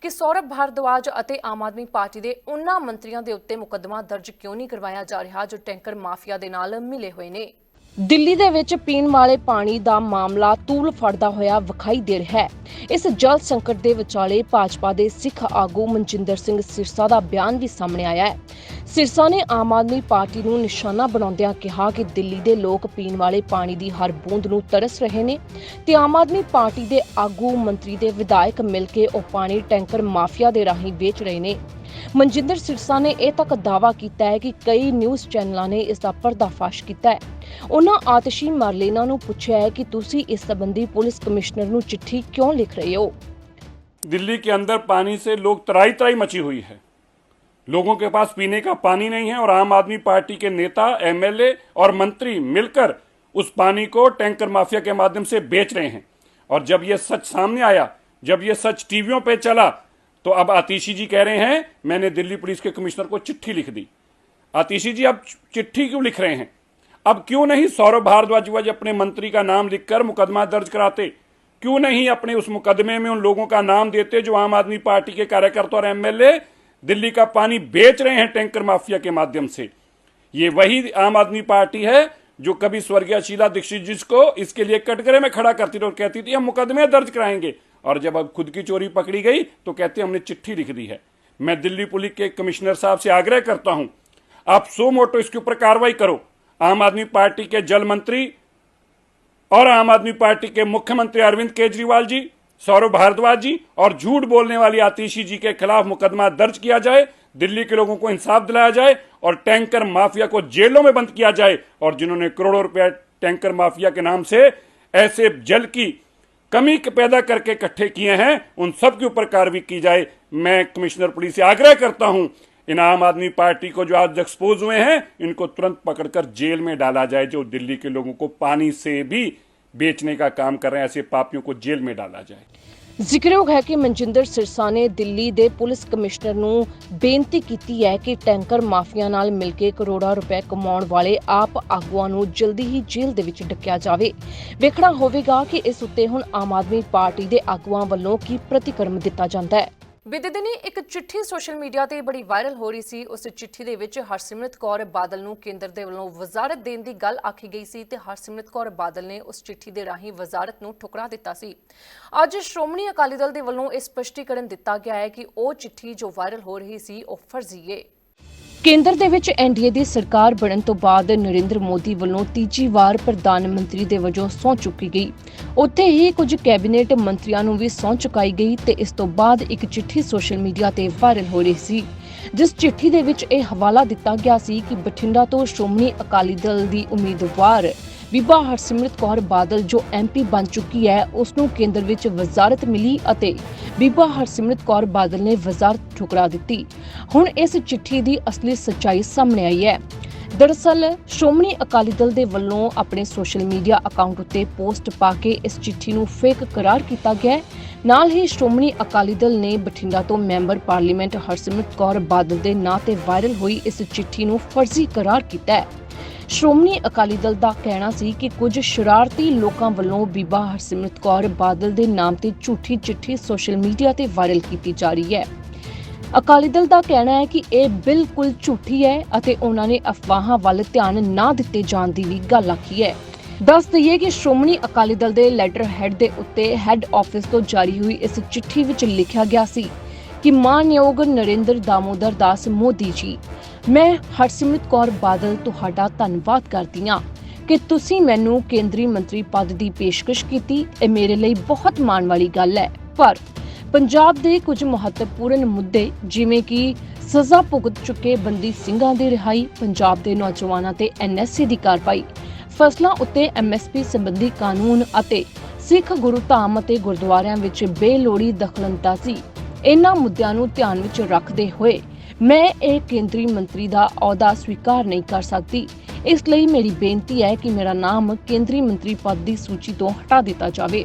Speaker 1: ਕਿ ਸੌਰਭ ਭਾਰਦਵਾਜ ਅਤੇ ਆਮ ਆਦਮੀ ਪਾਰਟੀ ਦੇ ਉਹਨਾਂ ਮੰਤਰੀਆਂ ਦੇ ਉੱਤੇ ਮੁਕੱਦਮਾ ਦਰਜ ਕਿਉਂ ਨਹੀਂ ਕਰਵਾਇਆ ਜਾ ਰਿਹਾ, ਜੋ ਟੈਂਕਰ ਮਾਫੀਆ ਦੇ ਨਾਲ ਮਿਲੇ ਹੋਏ ਨੇ। ਦਿੱਲੀ ਦੇ ਵਿੱਚ ਪੀਣ ਵਾਲੇ ਪਾਣੀ ਦਾ ਮਾਮਲਾ ਤੂਲ ਫੜਦਾ ਹੋਇਆ ਵਿਖਾਈ ਦੇ ਰਿਹਾ ਹੈ। ਇਸ ਜਲ ਸੰਕਟ ਦੇ ਵਿਚਾਲੇ ਭਾਜਪਾ ਦੇ ਸਿੱਖ ਆਗੂ ਮਨਜਿੰਦਰ ਸਿੰਘ ਸਿਰਸਾ ਦਾ ਬਿਆਨ ਵੀ ਸਾਹਮਣੇ ਆਇਆ ਹੈ। ਸਿਰਸਾ ਨੇ ਆਮ ਆਦਮੀ ਪਾਰਟੀ ਨੂੰ ਨਿਸ਼ਾਨਾ ਬਣਾਉਂਦਿਆਂ ਕਿਹਾ ਕਿ ਦਿੱਲੀ ਦੇ ਲੋਕ ਪੀਣ ਵਾਲੇ ਪਾਣੀ ਦੀ ਹਰ ਬੂੰਦ ਨੂੰ ਤਰਸ ਰਹੇ ਨੇ ਤੇ ਆਮ ਆਦਮੀ ਪਾਰਟੀ ਦੇ ਆਗੂ ਮੰਤਰੀ ਦੇ ਵਿਧਾਇਕ ਮਿਲ ਕੇ ਉਹ ਪਾਣੀ ਟੈਂਕਰ ਮਾਫੀਆ ਦੇ ਰਾਹੀਂ ਵੇਚ ਰਹੇ ਨੇ। ਮਨਜਿੰਦਰ ਸਿਰਸਾ ਨੇ ਇਹ ਤੱਕ ਦਾਅਵਾ ਕੀਤਾ ਹੈ ਕਿ ਕਈ ਨਿਊਜ਼ ਚੈਨਲਾਂ ਨੇ ਇਸ ਦਾ ਪਰਦਾਫਾਸ਼ ਕੀਤਾ ਹੈ ਉਹਨਾਂ ਆਤਸ਼ੀ ਮਾਰਲੇਨਾ ਨੂੰ ਪੁੱਛਿਆ ਹੈ ਕਿ ਤੁਸੀਂ ਇਸ ਸੰਬੰਧੀ ਪੁਲਿਸ ਕਮਿਸ਼ਨਰ ਨੂੰ ਚਿੱਠੀ ਕਿਉਂ ਲਿਖ ਰਹੇ ਹੋ
Speaker 5: दिल्ली के अंदर पानी से लोग तराई तराई मची हुई है लोगों के पास पीने का पानी नहीं है और आम आदमी पार्टी के नेता एमएलए और मंत्री मिलकर उस पानी को टैंकर माफिया के माध्यम से बेच रहे हैं और जब ये सच सामने आया जब ये सच टीवियों पे चला तो अब आतिशी जी कह रहे हैं, मैंने दिल्ली पुलिस के कमिश्नर को चिट्ठी लिख दी। आतिशी जी अब चिट्ठी क्यों लिख रहे हैं? अब क्यों नहीं सौरभ भारद्वाज जी अपने मंत्री का नाम लिखकर मुकदमा दर्ज कराते? क्यों नहीं अपने उस मुकदमे में उन लोगों का नाम देते जो आम आदमी पार्टी के कार्यकर्ता और एमएलए दिल्ली का पानी बेच रहे हैं टैंकर माफिया के माध्यम से? ये वही आम आदमी पार्टी है जो कभी स्वर्गीय शीला दीक्षित जी को इसके लिए कटघरे में खड़ा करती थी और कहती थी, हम मुकदमे दर्ज कराएँगे। और जब अब खुद की चोरी पकड़ी गई तो कहते हमने चिट्ठी लिख दी है। मैं दिल्ली पुलिस के कमिश्नर साहब से आग्रह करता हूँ, आप सो मोटो इसके ऊपर कार्रवाई करो। आम आदमी पार्टी के जल मंत्री और आम आदमी पार्टी के मुख्यमंत्री अरविंद केजरीवाल जी, सौरभ भारद्वाज जी और झूठ बोलने वाली आतिशी जी के खिलाफ मुकदमा दर्ज किया जाए, दिल्ली के लोगों को इंसाफ दिलाया जाए और टैंकर माफिया को जेलों में बंद किया जाए। और जिन्होंने करोड़ों रुपया टैंकर माफिया के नाम से ऐसे जल की कमी पैदा करके इकट्ठे किए हैं, उन सब के ऊपर कार्रवाई की जाए। मैं कमिश्नर पुलिस से आग्रह करता हूँ, इन आम आदमी पार्टी को जो आज एक्सपोज हुए हैं, इनको तुरंत पकड़कर जेल में डाला जाए, जो दिल्ली के लोगों को पानी से भी बेचने का काम कर रहे हैं, ऐसे पापियों को जेल में डाला जाए।
Speaker 1: ਜ਼ਿਕਰਯੋਗ ਹੈ ਕਿ ਮਨਜਿੰਦਰ ਸਿਰਸਾ ਨੇ ਦਿੱਲੀ ਦੇ ਪੁਲਿਸ ਕਮਿਸ਼ਨਰ ਨੂੰ ਬੇਨਤੀ ਕੀਤੀ ਹੈ ਕਿ ਟੈਂਕਰ ਮਾਫੀਆ ਨਾਲ ਮਿਲ ਕੇ ਕਰੋੜਾਂ ਰੁਪਏ ਕਮਾਉਣ ਵਾਲੇ ਆਪ ਆਗੂਆਂ ਨੂੰ ਜਲਦੀ ਹੀ ਜੇਲ੍ਹ ਦੇ ਵਿੱਚ ਡੱਕਿਆ ਜਾਵੇ। ਵੇਖਣਾ ਹੋਵੇਗਾ ਕਿ ਇਸ ਉੱਤੇ ਹੁਣ ਆਮ ਆਦਮੀ ਪਾਰਟੀ ਦੇ ਆਗੂਆਂ ਵੱਲੋਂ ਕੀ ਪ੍ਰਤੀਕਰਮ ਦਿੱਤਾ ਜਾਂਦਾ ਹੈ। ਬੀਤੇ ਦਿਨੀ ਇੱਕ ਚਿੱਠੀ ਸੋਸ਼ਲ ਮੀਡੀਆ ਤੇ ਬੜੀ ਵਾਇਰਲ ਹੋ ਰਹੀ ਸੀ। ਉਸ ਚਿੱਠੀ ਦੇ ਵਿੱਚ ਹਰਸਿਮਰਤ ਕੌਰ ਬਾਦਲ ਨੂੰ ਕੇਂਦਰ ਦੇ ਵੱਲੋਂ ਵਜ਼ਾਰਤ ਦੇਣ ਦੀ ਗੱਲ ਆਖੀ ਗਈ ਸੀ ਤੇ ਹਰਸਿਮਰਤ ਕੌਰ ਬਾਦਲ ਨੇ ਉਸ ਚਿੱਠੀ ਦੇ ਰਾਹੀਂ ਵਜ਼ਾਰਤ ਨੂੰ ਠੁਕਰਾ ਦਿੱਤਾ ਸੀ। ਅੱਜ ਸ਼੍ਰੋਮਣੀ ਅਕਾਲੀ ਦਲ ਦੇ ਵੱਲੋਂ ਇਹ ਸਪਸ਼ਟੀਕਰਨ ਦਿੱਤਾ ਗਿਆ ਹੈ ਕਿ ਉਹ ਚਿੱਠੀ ਜੋ ਵਾਇਰਲ ਹੋ ਰਹੀ ਸੀ, ਉਹ ਫਰਜ਼ੀ ਹੈ ਕੇਂਦਰ ਦੇ ਵਿੱਚ ਐਨਡੀਏ ਦੀ ਸਰਕਾਰ ਬਣਨ ਤੋਂ ਬਾਅਦ ਨਰਿੰਦਰ ਮੋਦੀ ਵੱਲੋਂ ਤੀਜੀ ਵਾਰ ਪ੍ਰਧਾਨ ਮੰਤਰੀ ਦੇ ਵਜੋਂ ਸਹੁੰ ਚੁੱਕੀ ਗਈ। ਉੱਥੇ ਹੀ ਕੁਝ ਕੈਬਨਿਟ ਮੰਤਰੀਆਂ ਨੂੰ ਵੀ ਸਹੁੰ ਚੁਕਾਈ ਗਈ ਤੇ ਇਸ ਤੋਂ ਬਾਅਦ ਇੱਕ ਚਿੱਠੀ ਸੋਸ਼ਲ ਮੀਡੀਆ ਤੇ ਵਾਇਰਲ ਹੋ ਰਹੀ ਸੀ। ਜਿਸ ਚਿੱਠੀ ਦੇ ਵਿੱਚ ਇਹ ਹਵਾਲਾ ਦਿੱਤਾ ਗਿਆ ਸੀ ਕਿ ਬਠਿੰਡਾ ਤੋਂ ਸ਼੍ਰੋਮਣੀ ਅਕਾਲੀ ਦਲ ਦੀ ਉਮੀਦਵਾਰ ਬੀਬਾ ਹਰਸਿਮਰਤ ਕੌਰ ਬਾਦਲ, ਜੋ ਐਮਪੀ ਬਣ ਚੁੱਕੀ ਹੈ ਉਸ ਨੂੰ ਕੇਂਦਰ ਵਿੱਚ ਵਜ਼ਾਰਤ ਮਿਲੀ ਅਤੇ ਬੀਬਾ ਹਰਸਿਮਰਤ ਕੌਰ ਬਾਦਲ ਨੇ ਵਜ਼ਾਰਤ ਠੁਕਰਾ ਦਿੱਤੀ। ਹੁਣ ਇਸ ਚਿੱਠੀ ਦੀ ਅਸਲੀ ਸੱਚਾਈ ਸਾਹਮਣੇ ਆਈ ਹੈ। ਦਰਅਸਲ, ਸ਼੍ਰੋਮਣੀ ਅਕਾਲੀ ਦਲ ਦੇ ਵੱਲੋਂ ਆਪਣੇ ਸੋਸ਼ਲ ਮੀਡੀਆ ਅਕਾਊਂਟ ਉੱਤੇ ਪੋਸਟ ਪਾ ਕੇ ਇਸ ਚਿੱਠੀ ਨੂੰ ਫੇਕ ਕਰਾਰ ਕੀਤਾ ਗਿਆ ਹੈ। ਨਾਲ ਹੀ ਸ਼੍ਰੋਮਣੀ ਅਕਾਲੀ ਦਲ ਨੇ ਬਠਿੰਡਾ ਤੋਂ ਮੈਂਬਰ ਪਾਰਲੀਮੈਂਟ ਹਰਸਿਮਰਤ ਕੌਰ ਬਾਦਲ ਦੇ ਨਾਂ ਤੇ ਵਾਇਰਲ ਹੋਈ ਇਸ ਚਿੱਠੀ ਨੂੰ ਫਰਜ਼ੀ ਕਰਾਰ ਕੀਤਾ ਹੈ। ਸ਼੍ਰੋਮਣੀ ਅਕਾਲੀ ਦਲ ਦਾ ਕਹਿਣਾ ਸੀ ਕਿ ਕੁਝ ਸ਼ਰਾਰਤੀ ਲੋਕਾਂ ਵੱਲੋਂ ਬੀਬਾ ਹਰਸਿਮਰਤ ਕੌਰ ਬਾਦਲ ਦੇ ਨਾਮ ਤੇ ਝੂਠੀ ਚਿੱਠੀ ਸੋਸ਼ਲ ਮੀਡੀਆ ਤੇ ਵਾਇਰਲ ਕੀਤੀ ਜਾ ਰਹੀ ਹੈ। ਅਕਾਲੀ ਦਲ ਦਾ ਕਹਿਣਾ ਹੈ ਕਿ ਇਹ ਬਿਲਕੁਲ ਝੂਠੀ ਹੈ ਅਤੇ ਉਹਨਾਂ ਨੇ ਅਫਵਾਹਾਂ ਵੱਲ ਧਿਆਨ ਨਾ ਦਿੱਤੇ ਜਾਣ ਦੀ ਵੀ ਗੱਲ ਆਖੀ ਹੈ। ਦੱਸ ਦਈਏ ਕਿ ਸ਼੍ਰੋਮਣੀ ਅਕਾਲੀ ਦਲ ਦੇ ਲੈਟਰ ਹੈਡ ਦੇ ਉੱਤੇ ਹੈੱਡ ਆਫਿਸ ਤੋਂ ਜਾਰੀ ਹੋਈ ਇਸ ਚਿੱਠੀ ਵਿੱਚ ਲਿਖਿਆ ਗਿਆ ਸੀ ਕਿ ਮਾਨਯੋਗ ਨਰਿੰਦਰ ਦਾਮੋਦਰ ਦਾਸ ਮੋਦੀ ਜੀ ਮੈਂ ਹਰਸਿਮਰਤ ਕੌਰ ਬਾਦਲ ਤੁਹਾਡਾ ਧੰਨਵਾਦ ਕਰਦੀ ਹਾਂ ਕਿ ਤੁਸੀਂ ਮੈਨੂੰ ਕੇਂਦਰੀ ਮੰਤਰੀ ਪਦ ਦੀ ਪੇਸ਼ਕਸ਼ ਕੀਤੀ। ਇਹ ਮੇਰੇ ਲਈ ਬਹੁਤ ਮਾਣ ਵਾਲੀ ਗੱਲ ਹੈ। ਪਰ ਪੰਜਾਬ ਦੇ ਕੁਝ ਮਹੱਤਵਪੂਰਨ ਮੁੱਦੇ ਜਿਵੇਂ ਕਿ ਸਜ਼ਾ ਭੁਗਤ ਚੁੱਕੇ ਬੰਦੀ ਸਿੰਘਾਂ ਦੀ ਰਿਹਾਈ, ਪੰਜਾਬ ਦੇ ਨੌਜਵਾਨਾਂ ਤੇ ਐਨਐਸਸੀ ਦੀ ਕਾਰਵਾਈ, ਫਸਲਾਂ ਉੱਤੇ ਐਮਐਸਪੀ ਸੰਬੰਧੀ ਕਾਨੂੰਨ ਅਤੇ ਸਿੱਖ ਗੁਰੂ ਧਾਮ ਅਤੇ ਗੁਰਦੁਆਰਿਆਂ ਵਿੱਚ ਬੇਲੋੜੀ ਦਖਲਅੰਦਾਜ਼ੀ। ਇਹਨਾਂ ਮੁੱਦਿਆਂ ਨੂੰ ਧਿਆਨ ਵਿੱਚ ਰੱਖਦੇ ਹੋਏ ਮੈਂ ਇਹ ਕੇਂਦਰੀ ਮੰਤਰੀ ਦਾ ਅਹੁਦਾ ਸਵੀਕਾਰ ਨਹੀਂ ਕਰ ਸਕਦੀ। ਇਸ ਲਈ ਮੇਰੀ ਬੇਨਤੀ ਹੈ ਕਿ ਮੇਰਾ ਨਾਮ ਕੇਂਦਰੀ ਮੰਤਰੀ ਪਦ ਦੀ ਸੂਚੀ ਤੋਂ ਹਟਾ ਦਿੱਤਾ ਜਾਵੇ।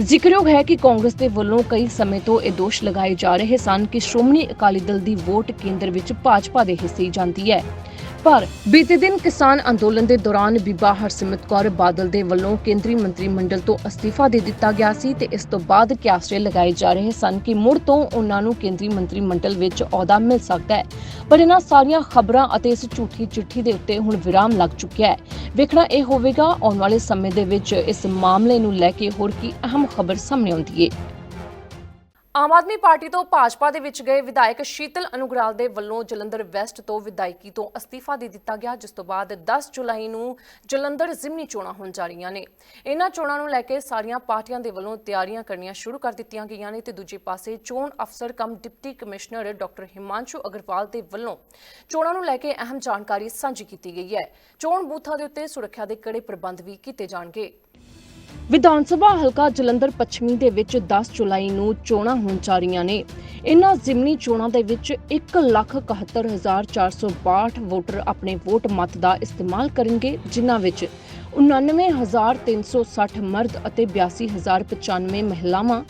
Speaker 1: ਜ਼ਿਕਰਯੋਗ ਹੈ ਕਿ ਕਾਂਗਰਸ ਦੇ ਵੱਲੋਂ ਕਈ ਸਮੇਂ ਤੋਂ ਇਹ ਦੋਸ਼ ਲਗਾਏ ਜਾ ਰਹੇ ਸਨ ਕਿ ਸ਼੍ਰੋਮਣੀ ਅਕਾਲੀ ਦਲ ਦੀ ਵੋਟ ਕੇਂਦਰ ਵਿੱਚ ਭਾਜਪਾ ਦੇ ਹਿੱਸੇ ਜਾਂਦੀ ਹੈ। ਪਰ ਬੀਤੇ ਦਿਨ ਕਿਸਾਨ ਅੰਦੋਲਨ ਦੇ ਦੌਰਾਨ ਬੀਬਾ ਹਰਸਿਮਰਤ ਕੌਰ ਬਾਦਲ ਦੇ ਵੱਲੋਂ ਕੇਂਦਰੀ ਮੰਤਰੀ ਮੰਡਲ ਤੋਂ ਅਸਤੀਫਾ ਦੇ ਦਿੱਤਾ ਗਿਆ ਸੀ ਤੇ ਇਸ ਤੋਂ ਬਾਅਦ ਕਿਆਸਰੇ ਲਗਾਏ ਜਾ ਰਹੇ ਸਨ ਕਿ ਮੁੜ ਤੋਂ ਉਹਨਾਂ ਨੂੰ ਕੇਂਦਰੀ ਮੰਤਰੀ ਮੰਡਲ ਵਿੱਚ ਅਹੁਦਾ ਮਿਲ ਸਕਦਾ ਹੈ। ਪਰ ਇਹਨਾਂ ਸਾਰੀਆਂ ਖਬਰਾਂ ਅਤੇ ਇਸ ਝੂਠੀ ਚਿੱਠੀ ਦੇ ਉੱਤੇ ਹੁਣ ਵਿਰਾਮ ਲੱਗ ਚੁੱਕਿਆ ਹੈ। ਵੇਖਣਾ ਇਹ ਹੋਵੇਗਾ, ਆਉਣ ਵਾਲੇ ਸਮੇਂ ਦੇ ਵਿੱਚ ਇਸ ਮਾਮਲੇ ਨੂੰ ਲੈ ਕੇ ਹੋਰ ਕੀ ਅਹਿਮ ਖਬਰ ਸਾਹਮਣੇ ਆਉਂਦੀ ਹੈ ਆਮ ਆਦਮੀ ਪਾਰਟੀ ਤੋਂ ਭਾਜਪਾ ਦੇ ਵਿੱਚ ਗਏ ਵਿਧਾਇਕ ਸ਼ੀਤਲ ਅਨੁਗਰਾਲ ਦੇ ਵੱਲੋਂ ਜਲੰਧਰ ਵੈਸਟ ਤੋਂ ਵਿਧਾਇਕੀ ਤੋਂ ਅਸਤੀਫਾ ਦੇ ਦਿੱਤਾ ਗਿਆ, ਜਿਸ ਤੋਂ ਬਾਅਦ 10 ਜੁਲਾਈ ਨੂੰ ਜਲੰਧਰ ਜ਼ਿਮਨੀ ਚੋਣਾਂ ਹੋਣ ਜਾ ਰਹੀਆਂ ਨੇ। ਇਹਨਾਂ ਚੋਣਾਂ ਨੂੰ ਲੈ ਕੇ ਸਾਰੀਆਂ ਪਾਰਟੀਆਂ ਦੇ ਵੱਲੋਂ ਤਿਆਰੀਆਂ ਕਰਨੀਆਂ ਸ਼ੁਰੂ ਕਰ ਦਿੱਤੀਆਂ ਗਈਆਂ ਨੇ ਤੇ ਦੂਜੇ ਪਾਸੇ ਚੋਣ ਅਫਸਰ cum deputy commissioner doctor Himanshu Aggarwal ਦੇ ਵੱਲੋਂ ਚੋਣਾਂ ਨੂੰ ਲੈ ਕੇ ਅਹਿਮ ਜਾਣਕਾਰੀ ਸਾਂਝੀ ਕੀਤੀ ਗਈ ਹੈ। ਚੋਣ ਬੂਥਾਂ ਦੇ ਉੱਤੇ ਸੁਰੱਖਿਆ ਦੇ ਕੜੇ ਪ੍ਰਬੰਧ ਵੀ ਕੀਤੇ ਜਾਣਗੇ। ਵਿਧਾਨ ਸਭਾ ਹਲਕਾ ਜਲੰਧਰ ਪੱਛਮੀ ਦੇ ਵਿੱਚ 10 ਜੁਲਾਈ ਨੂੰ ਚੋਣਾਂ ਹੋਣ ਜਾ ਰਹੀਆਂ ਨੇ। ਇਨ੍ਹਾਂ ਜ਼ਿਮਨੀ ਚੋਣਾਂ ਦੇ ਵਿੱਚ 171462 ਵੋਟਰ ਆਪਣੇ ਵੋਟ ਮਤ ਦਾ ਇਸਤੇਮਾਲ ਕਰਨਗੇ, ਜਿਨ੍ਹਾਂ ਵਿੱਚ 99360 ਮਰਦ ਅਤੇ 82095 ਮਹਿਲਾਵਾਂ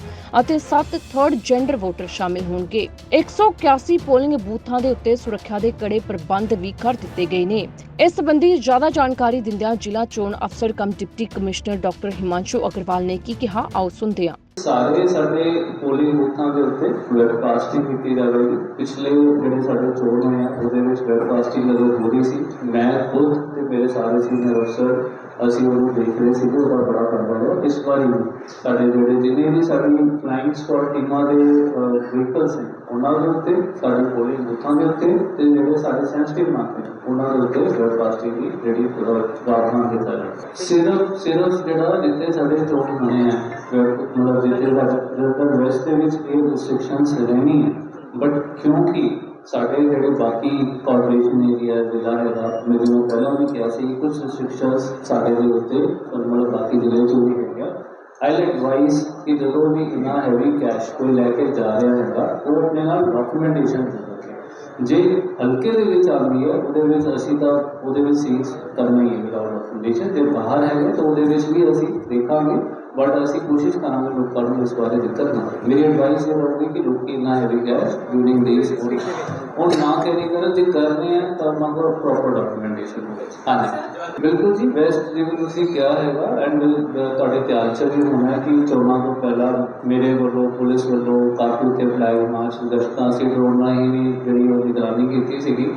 Speaker 1: ਅਤੇ 7 ਥਰਡ ਜੈਂਡਰ ਵੋਟਰ ਸ਼ਾਮਿਲ ਹੋਣਗੇ। 181 ਪੋਲਿੰਗ ਬੂਥਾਂ ਦੇ ਉੱਤੇ ਸੁਰੱਖਿਆ ਦੇ ਕੜੇ ਪ੍ਰਬੰਧ ਵੀ ਕਰ ਦਿੱਤੇ ਗਏ ਨੇ। ਇਸ ਸੰਬੰਧੀ ਜ਼ਿਆਦਾ ਜਾਣਕਾਰੀ ਦਿੰਦਿਆਂ ਜ਼ਿਲ੍ਹਾ ਚੋਣ ਅਫਸਰ cum deputy commissioner doctor Himanshu Aggarwal ਨੇ ਕੀ ਕਿਹਾ, ਆਓ ਸੁਣਦੇ ਹਾਂ।
Speaker 6: ਸਾਰੇ ਸਾਡੇ ਪੋਲਿੰਗ ਬੂਥਾਂ ਦੇ ਉੱਤੇ ਵੈਬਕਾਸਟਿੰਗ ਕੀਤੀ ਜਾਵੇਗੀ। ਪਿਛਲੇ ਜਿਹੜੇ ਸਾਡੇ ਚੋਣ ਹੋਏ ਆ, ਉਹਦੇ ਵਿੱਚ ਵੈਬਕਾਸਟਿੰਗ ਜਦੋਂ ਹੋ ਰਹੀ ਸੀ, ਮੈਂ ਖੁਦ ਤੇ ਮੇਰੇ ਸਾਰੇ ਸੀਨੀਅਰ ਅਫਸਰ ਅਸੀਂ ਉਹਨੂੰ ਦੇਖ ਰਹੇ ਸੀ ਉਹਦਾ ਬੜਾ ਫਾਇਦਾ ਹੋਇਆ। ਇਸ ਵਾਰੀ ਸਾਡੇ ਜਿਹੜੇ ਜਿੰਨੇ ਵੀ ਸਾਡੀ ਫਲਾਈਂਗ ਸਕੁਆਡ ਟੀਮਾਂ ਦੇ ਵਹੀਕਲਸ ਨੇ ਉਹਨਾਂ ਦੇ ਉੱਤੇ, ਸਾਡੇ ਪੋਲਿੰਗ ਬੂਥਾਂ ਦੇ ਉੱਤੇ ਤੇ ਜਿਹੜੇ ਸਾਡੇ ਸੈਂਸਿਟਿਵ ਨਾਕੇ ਉਹਨਾਂ ਦੇ ਉੱਤੇ ਵੈਬਕਾਸਟਿੰਗ ਦੀ ਜਿਹੜੀ ਪ੍ਰਾਵਧਾਨ ਕੀਤਾ ਜਾਵੇ ਸਿਰਫ ਸਿਰਫ ਜਿਹੜਾ ਜਿੱਥੇ ਸਾਡੇ ਚੋਣ ਹੋਣੇ ਆ ਮਤਲਬ ਜਿੱਥੇ ਜ਼ਿਆਦਾਤਰ ਵੈਸਟ ਦੇ ਵਿੱਚ ਇਹ ਰਿਸਟ੍ਰਿਕਸ਼ਨਸ ਰਹਿਣੀ ਹੈ ਬਟ ਕਿਉਂਕਿ ਸਾਡੇ ਜਿਹੜੇ ਬਾਕੀ ਕਾਰਪੋਰੇਸ਼ਨ ਏਰੀਆ ਜ਼ਿਲ੍ਹਾ ਹੈਗਾ ਮੇਰੇ ਨੂੰ ਪਹਿਲਾਂ ਵੀ ਕਿਹਾ ਸੀ ਕਿ ਕੁਝ ਰਿਸਟ੍ਰਿਕਸ਼ਨਸ ਸਾਡੇ ਦੇ ਉੱਤੇ ਮਤਲਬ ਬਾਕੀ ਜ਼ਿਲ੍ਹੇ 'ਚ ਵੀ ਹੈਗਾ ਆਈ ਐਡਵਾਈਸ ਕਿ ਜਦੋਂ ਵੀ ਇਨਾ ਹੈਵੀ ਕੈਸ਼ ਕੋਈ ਲੈ ਕੇ ਜਾ ਰਿਹਾ ਹੈਗਾ ਉਹ ਆਪਣੇ ਨਾਲ ਡਾਕੂਮੈਂਟੇਸ਼ਨ ਰੱਖੇ ਜੇ ਹਲਕੇ ਦੇ ਵਿੱਚ ਆਉਂਦੀ ਹੈ ਉਹਦੇ ਵਿੱਚ ਅਸੀਂ ਤਾਂ ਉਹਦੇ ਵਿੱਚ ਸੀਜ਼ ਕਰਨਾ ਹੀ ਹੈ ਵਿਦਆਊਟ ਡਾਕੂਮੈਂਟੇਸ਼ਨ ਜੇ ਬਾਹਰ ਹੈਗੇ ਤਾਂ ਉਹਦੇ ਵਿੱਚ ਵੀ ਅਸੀਂ ਦੇਖਾਂਗੇ ਬਟ ਅਸੀਂ ਕੋਸ਼ਿਸ਼ ਕਰਾਂਗੇ ਲੋਕਾਂ ਨੂੰ ਇਸ ਬਾਰੇ ਦਿੱਕਤ ਨਾ ਹੋਵੇ ਮੇਰੀ ਐਡਵਾਈਸ ਇਹ ਹੋਊਗੀ ਕਿ ਲੋਕੀ ਨਾ ਹੈਵੀ ਕੈਸ਼ ਡਿਊਰਿੰਗ ਦਿਸ ਹੁਣ ਨਾ ਕੈਰੀ ਕਰਨ ਜੇ ਕਰ ਰਹੇ ਹੈ ਤਾਂ ਉਹਨਾਂ ਕੋਲ ਪ੍ਰੋਪਰ ਡਾਕੂਮੈਂਟੇਸ਼ਨ ਹੋਵੇ ਹਾਂਜੀ ਬਿਲਕੁਲ ਜੀ ਬੈਸਟ ਜਿਵੇਂ ਤੁਸੀਂ ਕਿਹਾ ਹੈਗਾ ਐਂਡ ਤੁਹਾਡੇ ਧਿਆਨ ਚ ਵੀ ਹੋਣਾ ਕਿ ਚੋਣਾਂ ਤੋਂ ਪਹਿਲਾਂ ਮੇਰੇ ਵੱਲੋਂ ਪੁਲਿਸ ਵੱਲੋਂ ਕਾਫੀ ਉੱਤੇ ਫਲੈਗ ਮਾਰਚ ਗਸ਼ਤਾਂ ਸੀ ਡਰੋਨ ਰਾਹੀਂ ਵੀ ਜਿਹੜੀ ਉਹ ਨਿਗਰਾਨੀ ਕੀਤੀ ਸੀਗੀ।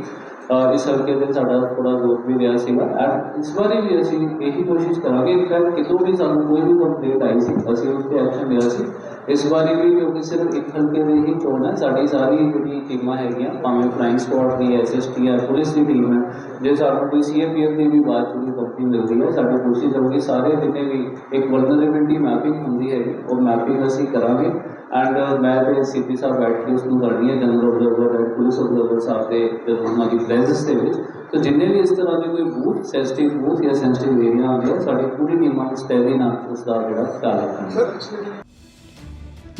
Speaker 6: ਅਹ ਇਸ ਹਲਕੇ ਦੇ ਸਾਡਾ ਥੋੜਾ ਗਰੁੱਪ ਵੀ ਰਿਹਾ ਸੀਗਾ। ਐਂਡ ਇਸ ਵਾਰੀ ਵੀ ਅਸੀਂ ਇਹੀ ਕੋਸ਼ਿਸ਼ ਕਰਾਂਗੇ ਇਨਫੈਕਟ ਕਿਤੋਂ ਵੀ ਸਾਨੂੰ ਕੋਈ ਵੀ ਕੰਪਲੇਂਟ ਆਈ ਸੀ, ਅਸੀਂ ਉਸ ਤੇ ਐਕਸ਼ਨ ਲਿਆ ਸੀ। ਇਸ ਵਾਰੀ ਵੀ ਕਿਉਂਕਿ ਸਿਰਫ ਇੱਕ ਹਲਕੇ ਦੇ ਹੀ ਚੋਣ ਹੈ, ਸਾਡੀ ਸਾਰੀ ਜਿਹੜੀ ਟੀਮਾਂ ਹੈਗੀਆਂ, ਭਾਵੇਂ ਫਲਾਈਂਗ ਸਕੁਆਡ ਦੀ ਐਸਐਸਟੀ ਹੈ, ਪੁਲਿਸ ਦੀ ਟੀਮ ਹੈ, ਜੇ ਸਾਨੂੰ ਕੋਈ ਸੀਏਪੀਐਫ ਦੀ ਵੀ ਬਾਤ ਦੀ ਕੰਪਨੀ ਮਿਲਦੀ ਹੈ, ਸਾਡੀ ਕੋਸ਼ਿਸ਼ ਹੋਊਗੀ ਸਾਰੇ ਜਿੰਨੇ ਵੀ ਇੱਕ ਵਲਨਰੇਬਿਲਟੀ ਮੈਪਿੰਗ ਹੁੰਦੀ ਹੈ ਉਹ ਮੈਪਿੰਗ ਅਸੀਂ ਕਰਾਂਗੇ। ਐਂਡ ਮੈਂ ਤੇ ਸੀਪੀ ਸਾਹਿਬ ਬੈਠ ਕੇ ਉਸ ਨੂੰ ਕਰਨੀ ਹੈ ਜਨਰਲ ਆਬਜ਼ਰਵਰ ਪੁਲਿਸ ਆਬਜ਼ਰਵਰ ਸਾਹਿਬ ਦੇ ਜਦੋਂ ਉਹਨਾਂ ਦੀ ਪ੍ਰੈਜ਼ੈਂਸ ਦੇ ਵਿੱਚ, ਤੇ ਜਿੰਨੇ ਵੀ ਇਸ ਤਰ੍ਹਾਂ ਦੇ ਕੋਈ ਬੂਥ ਸੈਂਸਿਟਿਵ ਬੂਥ ਜਾਂ ਸੈਂਸਿਟਿਵ ਏਰੀਆ ਆਉਂਦੇ ਆ, ਸਾਡੀ ਪੂਰੀ ਟੀਮਾਂ ਨੂੰ ਤੈਅ ਦੇ ਨਾਲ ਉਸ ਦਾ ਜਿਹੜਾ ਖਿਆਲ ਰੱਖਾਂਗੇ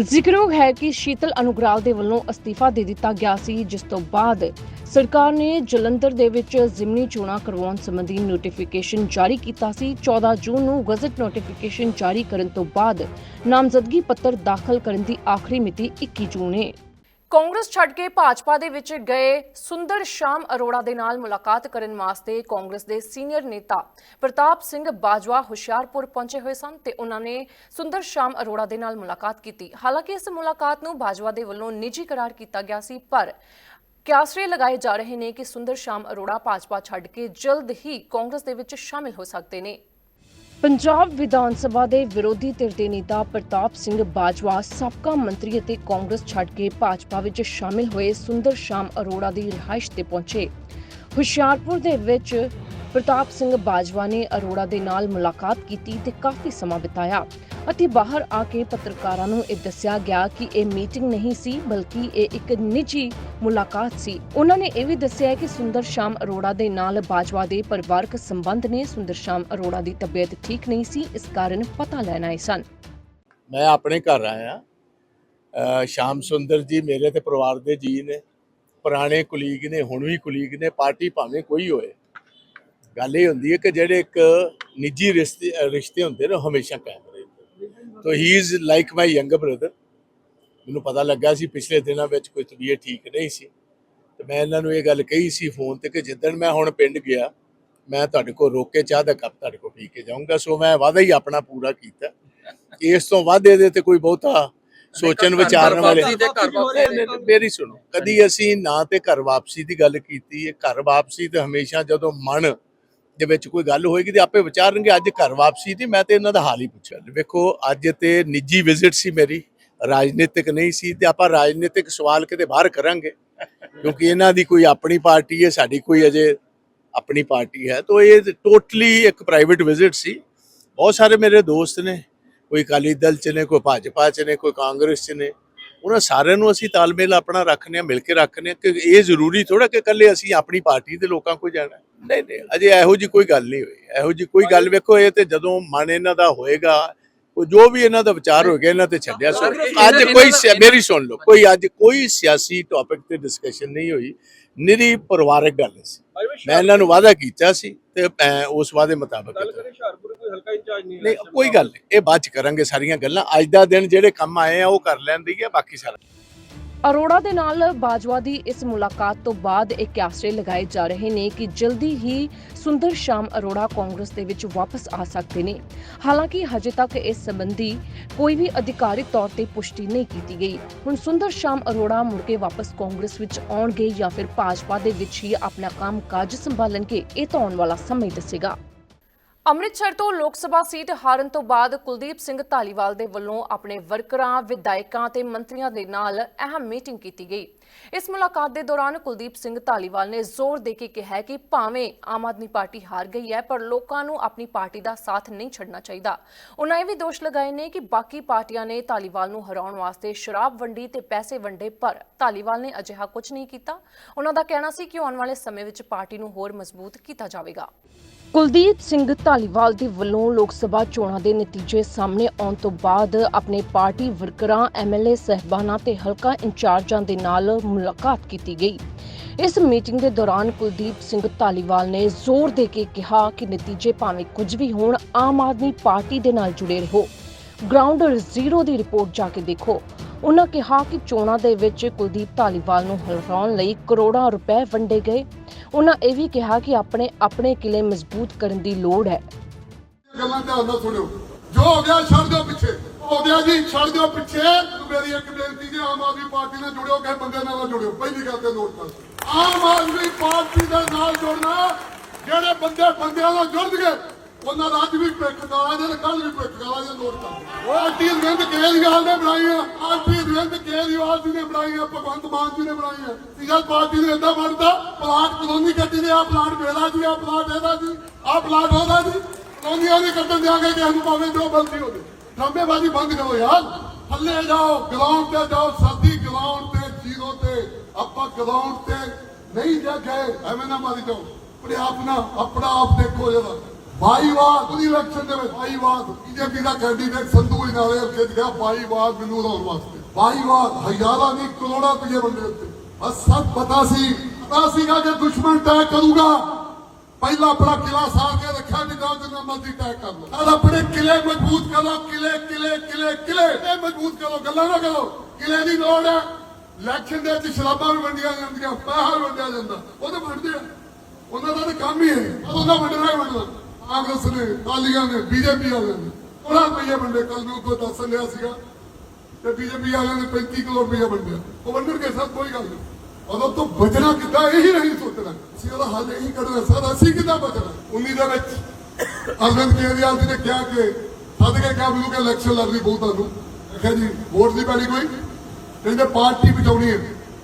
Speaker 1: ਜ਼ਿਕਰਯੋਗ ਹੈ ਕਿ ਸ਼ੀਤਲ ਅਨੁਗਰਾਲ ਦੇ ਵੱਲੋਂ ਅਸਤੀਫਾ ਦੇ ਦਿੱਤਾ ਗਿਆ ਸੀ, ਜਿਸ ਤੋਂ ਬਾਅਦ ਸਰਕਾਰ ਨੇ ਜਲੰਧਰ ਦੇ ਵਿੱਚ ਜ਼ਿਮਨੀ ਚੋਣਾਂ ਕਰਵਾਉਣ ਸੰਬੰਧੀ ਨੋਟੀਫਿਕੇਸ਼ਨ ਜਾਰੀ ਕੀਤਾ ਸੀ। 14 ਜੂਨ ਨੂੰ ਗਜ਼ਟ ਨੋਟੀਫਿਕੇਸ਼ਨ ਜਾਰੀ ਕਰਨ ਤੋਂ ਬਾਅਦ ਨਾਮਜ਼ਦਗੀ ਪੱਤਰ ਦਾਖਲ ਕਰਨ ਦੀ ਆਖਰੀ ਮਿਤੀ 21 ਜੂਨ ਹੈ। ਕਾਂਗਰਸ ਛੱਡ ਕੇ ਭਾਜਪਾ ਦੇ ਵਿੱਚ ਗਏ ਸੁੰਦਰ ਸ਼ਾਮ ਅਰੋੜਾ ਦੇ ਨਾਲ ਮੁਲਾਕਾਤ ਕਰਨ ਵਾਸਤੇ ਕਾਂਗਰਸ ਦੇ ਸੀਨੀਅਰ ਨੇਤਾ ਪ੍ਰਤਾਪ ਸਿੰਘ ਬਾਜਵਾ ਹੁਸ਼ਿਆਰਪੁਰ ਪਹੁੰਚੇ ਹੋਏ ਸਨ ਤੇ ਉਹਨਾਂ ਨੇ ਸੁੰਦਰ ਸ਼ਾਮ ਅਰੋੜਾ ਦੇ ਨਾਲ ਮੁਲਾਕਾਤ ਕੀਤੀ। ਹਾਲਾਂਕਿ ਇਸ ਮੁਲਾਕਾਤ ਨੂੰ ਬਾਜਵਾ ਦੇ ਵੱਲੋਂ ਨਿੱਜੀ ਕਰਾਰ ਕੀਤਾ ਗਿਆ ਸੀ, ਪਰ ਕਿਆਸਰੇ ਲਗਾਏ ਜਾ ਰਹੇ ਨੇ ਕਿ ਸੁੰਦਰ ਸ਼ਾਮ ਅਰੋੜਾ ਭਾਜਪਾ ਛੱਡ ਕੇ ਜਲਦ ਹੀ ਕਾਂਗਰਸ ਦੇ ਵਿੱਚ ਸ਼ਾਮਿਲ ਹੋ ਸਕਦੇ ਨੇ। ਪੰਜਾਬ ਵਿਧਾਨ ਸਭਾ ਦੇ ਵਿਰੋਧੀ ਧਿਰ ਦੇ ਨੇਤਾ ਪ੍ਰਤਾਪ ਸਿੰਘ ਬਾਜਵਾ, ਸਾਬਕਾ ਮੰਤਰੀ ਅਤੇ ਕਾਂਗਰਸ ਛੱਡ ਕੇ ਭਾਜਪਾ ਵਿੱਚ ਸ਼ਾਮਿਲ ਹੋਏ ਸੁੰਦਰ ਸ਼ਾਮ ਅਰੋੜਾ ਦੀ ਰਿਹਾਇਸ਼ ਤੇ ਪਹੁੰਚੇ। ਹੁਸ਼ਿਆਰਪੁਰ ਦੇ ਵਿੱਚ ਪ੍ਰਤਾਪ ਸਿੰਘ ਬਾਜਵਾ ਨੇ ਅਰੋੜਾ ਦੇ ਨਾਲ ਮੁਲਾਕਾਤ ਕੀਤੀ ਤੇ ਕਾਫੀ ਸਮਾਂ ਬਿਤਾਇਆ ਅਤੇ ਬਾਹਰ ਆ ਕੇ ਪੱਤਰਕਾਰਾਂ ਨੂੰ ਇਹ ਦੱਸਿਆ ਗਿਆ ਕਿ ਇਹ ਮੀਟਿੰਗ ਨਹੀਂ ਸੀ, ਬਲਕਿ ਇਹ ਇੱਕ ਨਿੱਜੀ ਮੁਲਾਕਾਤ ਸੀ। ਉਹਨਾਂ ਨੇ ਇਹ ਵੀ ਦੱਸਿਆ ਕਿ ਸੁੰਦਰ ਸ਼ਾਮ ਅਰੋੜਾ ਦੇ ਨਾਲ ਬਾਜਵਾ ਦੇ ਪਰਿਵਾਰਕ ਸੰਬੰਧ ਨੇ ਸੁੰਦਰ ਸ਼ਾਮ ਅਰੋੜਾ ਦੀ ਤਬੀਅਤ ਠੀਕ ਨਹੀਂ ਸੀ, ਇਸ ਕਾਰਨ ਪਤਾ ਲੈਣਾ ਆਏ ਸਨ।
Speaker 7: ਮੈਂ ਆਪਣੇ ਘਰ ਆਇਆ। ਸ਼ਾਮ ਸੁੰਦਰ ਜੀ ਮੇਰੇ ਤੇ ਪਰਿਵਾਰ ਦੇ ਜੀ ਨੇ। ਪੁਰਾਣੇ ਕੁਲੀਗ ਨੇ, ਹੁਣ ਵੀ ਕੁਲੀਗ ਨੇ, ਪਾਰਟੀ ਭਾਵੇਂ ਕੋਈ ਹੋਏ। ਗੱਲ ਇਹ ਹੁੰਦੀ ਹੈ ਕਿ ਜਿਹੜੇ ਇੱਕ ਨਿੱਜੀ ਰਿਸ਼ਤੇ ਰਿਸ਼ਤੇ ਹੁੰਦੇ ਨੇ ਹਮੇਸ਼ਾ ਕਾਇਮ ਰਹਿੰਦੇ ਤੋ ਹੀ is like my younger brother ਮੈਨੂੰ ਪਤਾ ਲੱਗਾ ਸੀ ਪਿਛਲੇ ਦਿਨਾਂ ਵਿੱਚ ਕੋਈ ਤਬੀਅਤ ਠੀਕ ਨਹੀਂ ਸੀ। ਤੇ ਮੈਂ ਇਹਨਾਂ ਨੂੰ ਇਹ ਗੱਲ ਕਹੀ ਸੀ ਫੋਨ ਤੇ ਕਿ ਜਿੱਦਣ ਮੈਂ ਹੁਣ ਪਿੰਡ ਗਿਆ, ਮੈਂ ਤੁਹਾਡੇ ਕੋਲ ਰੋਕ ਕੇ ਚਾਹ ਦਾ ਕੱਪ ਤੁਹਾਡੇ ਕੋਲ ਪੀ ਕੇ ਜਾਊਂਗਾ। ਸੋ ਮੈਂ ਵਾਅਦਾ ਹੀ ਆਪਣਾ ਪੂਰਾ ਕੀਤਾ। ਇਸ ਤੋਂ ਵੱਧ ਇਹਦੇ ਤੇ ਕੋਈ ਬਹੁਤਾ ਸੋਚਣ ਵਿਚਾਰਨ ਵਾਲੇ। ਮੇਰੀ ਸੁਣੋ ਕਦੀ ਅਸੀਂ ਨਾ ਤੇ ਘਰ ਵਾਪਸੀ ਦੀ ਗੱਲ ਕੀਤੀ ਹੈ ਘਰ ਵਾਪਸੀ ਤੇ ਹਮੇਸ਼ਾ ਜਦੋਂ ਮਨ ਦੇ ਵਿੱਚ ਕੋਈ ਗੱਲ ਹੋਏਗੀ ਤੇ ਆਪੇ ਵਿਚਾਰਨਗੇ ਅੱਜ ਘਰ ਵਾਪਸੀ ਦੀ ਮੈਂ ਤੇ ਇਹਨਾਂ ਦਾ ਹਾਲ ਹੀ ਪੁੱਛਿਆ। ਵੇਖੋ ਅੱਜ ਤੇ ਨਿੱਜੀ ਵਿਜ਼ਿਟ ਸੀ ਮੇਰੀ ਰਾਜਨੀਤਿਕ ਨਹੀਂ ਸੀ ਤੇ ਆਪਾਂ ਰਾਜਨੀਤਿਕ ਸਵਾਲ ਕਿਤੇ ਬਾਹਰ ਕਰਾਂਗੇ ਕਿਉਂਕਿ ਇਹਨਾਂ ਦੀ ਕੋਈ ਆਪਣੀ ਪਾਰਟੀ ਹੈ ਸਾਡੀ ਕੋਈ ਅਜੇ ਆਪਣੀ ਪਾਰਟੀ ਹੈ ਤਾਂ ਇਹ ਟੋਟਲੀ ਇੱਕ ਪ੍ਰਾਈਵੇਟ ਵਿਜ਼ਿਟ ਸੀ। ਬਹੁਤ ਸਾਰੇ ਮੇਰੇ ਦੋਸਤ ਨੇ ਕੋਈ ਅਕਾਲੀ ਦਲ ਚ ਨੇ ਕੋਈ ਭਾਜਪਾ ਚ ਨੇ ਕੋਈ ਕਾਂਗਰਸ ਚ ਨੇ ਉਹਨਾਂ ਸਾਰਿਆਂ ਨੂੰ ਅਸੀਂ ਤਾਲਮੇਲ ਆਪਣਾ ਰੱਖਨੇ ਆ ਮਿਲ ਕੇ ਰੱਖਨੇ ਆ ਕਿ ਇਹ ਜ਼ਰੂਰੀ ਥੋੜਾ ਕਿ ਇਕੱਲੇ ਅਸੀਂ ਆਪਣੀ ਪਾਰਟੀ ਦੇ ਲੋਕਾਂ ਕੋਲ ਜਾਣਾ। ਨਹੀਂ ਨਹੀਂ ਅਜੇ ਇਹੋ ਜੀ ਕੋਈ ਗੱਲ ਨਹੀਂ ਹੋਈ ਇਹੋ ਜੀ ਕੋਈ ਗੱਲ ਵੇਖੋ ਇਹ ਤੇ ਜਦੋਂ ਮਨ ਇਹਨਾਂ ਦਾ ਹੋਏਗਾ ਉਹ ਜੋ ਵੀ ਇਹਨਾਂ ਦਾ ਵਿਚਾਰ ਹੋ ਗਿਆ ਇਹਨਾਂ ਤੇ ਛੱਡਿਆ ਸੋ ਅੱਜ ਕੋਈ ਮੇਰੀ ਸੁਣ ਲਓ ਕੋਈ ਅੱਜ ਕੋਈ ਸਿਆਸੀ ਟੌਪਿਕ ਤੇ ਡਿਸਕਸ਼ਨ ਨਹੀਂ ਹੋਈ ਨਿਰੀ ਪਰਿਵਾਰਕ ਗੱਲ ਸੀ। ਮੈਂ ਇਹਨਾਂ ਨੂੰ ਵਾਅਦਾ ਕੀਤਾ ਸੀ ਤੇ ਮੈਂ ਉਸ ਵਾਅਦੇ ਮੁਤਾਬਕ ਕੀਤਾ। ਨਹੀਂ ਕੋਈ ਗੱਲ ਨਹੀਂ ਇਹ ਬਾਅਦ ਚ ਕਰਾਂਗੇ ਸਾਰੀਆਂ ਗੱਲਾਂ। ਅੱਜ ਦਾ ਦਿਨ ਜਿਹੜੇ ਕੰਮ ਆਏ ਆ ਉਹ ਕਰ ਲੈਂਦੀ ਹੈ ਬਾਕੀ ਸਾਰਾ।
Speaker 1: ਅਰੋੜਾ ਦੇ ਨਾਲ ਬਾਜਵਾ ਦੀ ਇਸ ਮੁਲਾਕਾਤ ਤੋਂ ਬਾਅਦ ਇਹ ਕਿਆਸੇ ਲਗਾਏ ਜਾ ਰਹੇ ਨੇ ਕਿ ਜਲਦੀ ਹੀ ਸੁੰਦਰ ਸ਼ਾਮ ਅਰੋੜਾ ਕਾਂਗਰਸ ਦੇ ਵਿੱਚ ਵਾਪਸ ਆ ਸਕਦੇ ਨੇ। ਹਾਲਾਂਕਿ ਹਜੇ ਤੱਕ ਇਸ ਸੰਬੰਧੀ ਕੋਈ ਵੀ ਅਧਿਕਾਰਿਤ ਤੌਰ ਤੇ ਪੁਸ਼ਟੀ ਨਹੀਂ ਕੀਤੀ ਗਈ। ਹੁਣ ਸੁੰਦਰ ਸ਼ਾਮ ਅਰੋੜਾ ਮੁੜ ਕੇ ਵਾਪਸ ਕਾਂਗਰਸ ਵਿੱਚ ਆਉਣਗੇ ਜਾਂ ਫਿਰ ਭਾਜਪਾ ਦੇ ਵਿੱਚ ਹੀ ਆਪਣਾ ਕੰਮ ਕਾਜ ਸੰਭਾਲਣਗੇ, ਇਹ ਤਾਂ ਆਉਣ ਵਾਲਾ ਸਮਾਂ ਹੀ ਦੱਸੇਗਾ। ਅੰਮ੍ਰਿਤਸਰ ਤੋਂ ਲੋਕ ਸਭਾ ਸੀਟ ਹਾਰਨ ਤੋਂ ਬਾਅਦ ਕੁਲਦੀਪ ਸਿੰਘ ਧਾਲੀਵਾਲ ਦੇ ਵੱਲੋਂ ਆਪਣੇ ਵਰਕਰਾਂ, ਵਿਧਾਇਕਾਂ ਤੇ ਮੰਤਰੀਆਂ ਦੇ ਨਾਲ ਅਹਿਮ ਮੀਟਿੰਗ ਕੀਤੀ ਗਈ। ਇਸ ਮੁਲਾਕਾਤ ਦੇ ਦੌਰਾਨ ਕੁਲਦੀਪ ਸਿੰਘ ਧਾਲੀਵਾਲ ਨੇ ਜ਼ੋਰ ਦੇ ਕੇ ਕਿਹਾ ਕਿ ਭਾਵੇਂ ਆਮ ਆਦਮੀ ਪਾਰਟੀ ਹਾਰ ਗਈ ਹੈ ਪਰ ਲੋਕਾਂ ਨੂੰ ਆਪਣੀ ਪਾਰਟੀ ਦਾ ਸਾਥ ਨਹੀਂ ਛੱਡਣਾ ਚਾਹੀਦਾ। ਉਨ੍ਹਾਂ ਇਹ ਵੀ ਦੋਸ਼ ਲਗਾਏ ਨੇ ਕਿ ਬਾਕੀ ਪਾਰਟੀਆਂ ਨੇ ਧਾਲੀਵਾਲ ਨੂੰ ਹਰਾਉਣ ਵਾਸਤੇ ਸ਼ਰਾਬ ਵੰਡੀ ਤੇ ਪੈਸੇ ਵੰਡੇ ਪਰ ਧਾਲੀਵਾਲ ਨੇ ਅਜਿਹਾ ਕੁਝ ਨਹੀਂ ਕੀਤਾ। ਉਹਨਾਂ ਦਾ ਕਹਿਣਾ ਸੀ ਕਿ ਆਉਣ ਵਾਲੇ ਸਮੇਂ ਵਿੱਚ ਪਾਰਟੀ ਨੂੰ ਹੋਰ ਮਜ਼ਬੂਤ ਕੀਤਾ ਜਾਵੇਗਾ। ਕੁਲਦੀਪ ਸਿੰਘ ਧਾਲੀਵਾਲ ਦੇ ਵੱਲੋਂ ਲੋਕ ਸਭਾ ਚੋਣਾਂ ਦੇ ਨਤੀਜੇ ਸਾਹਮਣੇ ਆਉਣ ਤੋਂ ਬਾਅਦ ਆਪਣੇ ਪਾਰਟੀ ਵਰਕਰਾਂ ਐਮਐਲਏ ਸਹਿਬਾਨਾਂ ਤੇ ਹਲਕਾ ਇੰਚਾਰਜਾਂ ਦੇ ਨਾਲ ਮੁਲਾਕਾਤ ਕੀਤੀ ਗਈ। ਇਸ ਮੀਟਿੰਗ ਦੇ ਦੌਰਾਨ ਕੁਲਦੀਪ ਸਿੰਘ ਧਾਲੀਵਾਲ ਨੇ ਜ਼ੋਰ ਦੇ ਕੇ ਕਿਹਾ ਕਿ ਨਤੀਜੇ ਭਾਵੇਂ ਕੁਝ ਵੀ ਹੋਣ, ਆਮ ਆਦਮੀ ਪਾਰਟੀ ਦੇ ਨਾਲ ਜੁੜੇ ਰਹੋ। ਗਰਾਊਂਡ ਜ਼ੀਰੋ ਦੀ ਰਿਪੋਰਟ ਜਾ ਕੇ ਦੇਖੋ। ਉਹਨਾਂ ਕਿਹਾ ਕਿ ਚੋਣਾਂ ਦੇ ਵਿੱਚ ਕੁਲਦੀਪ ਧਾਲੀਵਾਲ ਨੂੰ ਹਰਾਉਣ ਲਈ ਕਰੋੜਾਂ ਰੁਪਏ ਵੰਡੇ ਗਏ। ਉਹਨਾਂ ਇਹ ਵੀ ਕਿਹਾ ਕਿ ਆਪਣੇ ਆਪਣੇ ਕਿਲੇ ਮਜ਼ਬੂਤ ਕਰਨ ਦੀ ਲੋੜ ਹੈ।
Speaker 8: ਗੱਲਾਂ ਧਿਆਨ ਨਾਲ ਸੁਣਿਓ। ਜੋ ਹੋ ਗਿਆ, ਛੱਡ ਦਿਓ ਪਿੱਛੇ। ਹੋ ਗਿਆ ਜੀ, ਛੱਡ ਦਿਓ ਪਿੱਛੇ। ਮੇਰੀ ਇੱਕ ਬੇਨਤੀ ਜੀ, ਆਮ ਆਦਮੀ ਪਾਰਟੀ ਨਾਲ ਜੁੜਿਓ, ਕਿਸੇ ਬੰਦੇ ਨਾਲ ਨਾ ਜੁੜਿਓ। ਪਹਿਲੀ ਗੱਲ ਤੇ ਨੋਟ ਕਰ ਆਮ ਆਦਮੀ ਪਾਰਟੀ ਦੇ ਨਾਲ ਜੁੜਨਾ, ਜਿਹੜੇ ਬੰਦੇ ਬੰਦਿਆਂ ਨਾਲ ਜੁੜਨਗੇ ਉਹਨਾਂ ਦਾ ਅੱਜ ਵੀ ਪਿੱਖ ਕਾਲਾ ਦੇ ਕੱਲ ਵੀ ਪਿੱਖ ਕਾਲਾ ਜੇ ਨੋਟ ਕਰ। ਆਰਟੀ ਰਵਿੰਦ ਕੇਜਰੀਵਾਲ ਨੇ ਬਣਾਈਆਂ। ਆਰਟੀ ਰਵਿੰਦ ਕੇਜਰੀਵਾਲ ਜੀ ਨੇ ਬਣਾਈਆਂ, ਭਗਵੰਤ ਮਾਨ ਜੀ ਨੇ ਬਣਾਈਆਂ। ਸੀਗਾ ਪਾਰਟੀ ਨੇ ਏਦਾਂ ਬਣਦਾ, ਪਲਾਟ ਕਲੋਨੀ ਕੱਟੀ ਦੇ ਆ ਪਲਾਟ ਵੇਲਾ ਜੀ ਆ ਪਲਾਟ ਇਹਦਾ ਜੀ ਆ ਪਲਾਟ ਉਹਦਾ ਜੀ। ਕਲੋਨੀਆਂ ਦੇ ਕੱਟਣ ਦਿਆਂਗੇ ਕਿ ਸਾਨੂੰ ਭਾਵੇਂ ਜੋ ਬਲਦੀ ਹੋਵੇ। ਲੰਬੇਬਾਜ਼ੀ ਬੰਦ ਕਰੋ ਯਾਰ। ਥੱਲੇ ਜਾਓ ਗਰਾਊਂਡ ਤੇ ਜਾਓ ਸਾਦੀ ਗਰਾਊਂਡ ਤੇ ਜ਼ੀਰੋ ਤੇ। ਆਪਾਂ ਗਰਾਊਂਡ ਤੇ ਨਹੀਂ ਜਾ ਗਏ ਐਵੇਂ ਨਾ ਮਾਰੀ ਜਾਓ। ਆਪਣੇ ਆਪ ਨਾ, ਆਪਣਾ ਆਪ ਦੇਖੋ ਜਰਾ ਬਾਈਵਾਦ ਉਹਦੀ ਇਲੈਕਸ਼ਨ ਦੇ ਵਿੱਚ ਬਾਈਵਾਦ ਬੀਜੇਪੀ ਦਾ ਕੈਂਡੀਡੇਟ ਸੰਧੂ ਇਨਾਲੇ ਉੱਤੇ ਗਿਆ ਬਾਈਵਾਦ ਮੈਨੂੰ ਲਾਉਣ ਵਾਸਤੇ। ਬਾਈਵਾਦ ਹਜ਼ਾਰਾਂ ਨਹੀਂ ਕਰੋੜਾਂ ਰੁਪਏ ਬੰਦੇ ਉੱਤੇ। ਬਸ ਸਭ ਪਤਾ ਸੀ, ਪਤਾ ਸੀਗਾ ਕਿ ਦੁਸ਼ਮਣ ਤੈਅ ਕਰੂਗਾ, ਪਹਿਲਾਂ ਆਪਣਾ ਕਿਲਾ ਸਾਰ ਕੇ ਰੱਖਿਆ ਨਹੀਂ ਜਿੰਨਾ ਮਰਜ਼ੀ ਤੈਅ ਕਰ ਲਓ। ਨਾਲ ਆਪਣੇ ਕਿਲੇ ਮਜ਼ਬੂਤ ਕਰੋ, ਕਿਲੇ ਕਿਲੇ ਕਿਲੇ ਕਿਲੇ। ਇਹ ਮਜ਼ਬੂਤ ਕਰੋ, ਗੱਲਾਂ ਨਾ ਕਰੋ। ਕਿਲੇ ਦੀ ਲੋੜ ਹੈ। ਇਲੈਕਸ਼ਨ ਦੇ ਵਿੱਚ ਸ਼ਰਾਬਾਂ ਵੀ ਵੰਡੀਆਂ ਜਾਂਦੀਆਂ, ਪੈਸਾ ਵੀ ਵੰਡਿਆ ਜਾਂਦਾ। ਉਹ ਤਾਂ ਵੰਡਦੇ ਆ। ਉਹਨਾਂ ਦਾ ਤਾਂ ਕੰਮ ਹੀ ਹੈ। ਉਹਨਾਂ ਵੰਡਣਾ ਹੀ ਵੰਡਣਾ। ਕਾਂਗਰਸ ਨੇ, ਅਕਾਲੀਆਂ ਨੇ, ਬੀਜੇਪੀ ਵਾਲਿਆਂ ਨੇ। ਉਹਨਾਂ ਰੁਪਈਏ ਵੰਡੇ ਕੱਲ ਨੂੰ ਕੋਈ ਦੱਸ ਲਿਆ ਸੀਗਾ। ਤੇ ਬੀਜੇਪੀ ਵਾਲਿਆਂ ਨੇ 35 ਕਰੋੜ ਰੁਪਏ ਵੰਡਿਆ। ਉਹ ਵੰਡਣਗੇ ਸਭ ਕੋਈ ਗੱਲ ਨਹੀਂ। ਉਦੋਂ ਤੋਂ ਬਚਣਾ ਕਿੱਦਾਂ, ਇਹੀ ਨਹੀਂ ਸੋਚਣਾ। ਅਸੀਂ ਉਹਦਾ ਹੱਲ ਇਹੀ ਕੱਢਣਾ ਸਰ, ਅਸੀਂ ਕਿੱਦਾਂ ਬਚਣਾ? 19 ਦੇ ਵਿੱਚ ਅਰਵਿੰਦ ਕੇਜਰੀਵਾਲ ਜੀ ਨੇ ਕਿਹਾ ਕਿ ਸੱਦ ਕੇ ਇਲੈਕਸ਼ਨ ਲੜਨੀ ਪਊ ਤੁਹਾਨੂੰ। ਕਿਹਾ ਜੀ, ਵੋਟ ਦੀ ਪੈਣੀ ਕੋਈ। ਕਹਿੰਦੇ ਪਾਰਟੀ ਬਚਾਉਣੀ ਹੈ।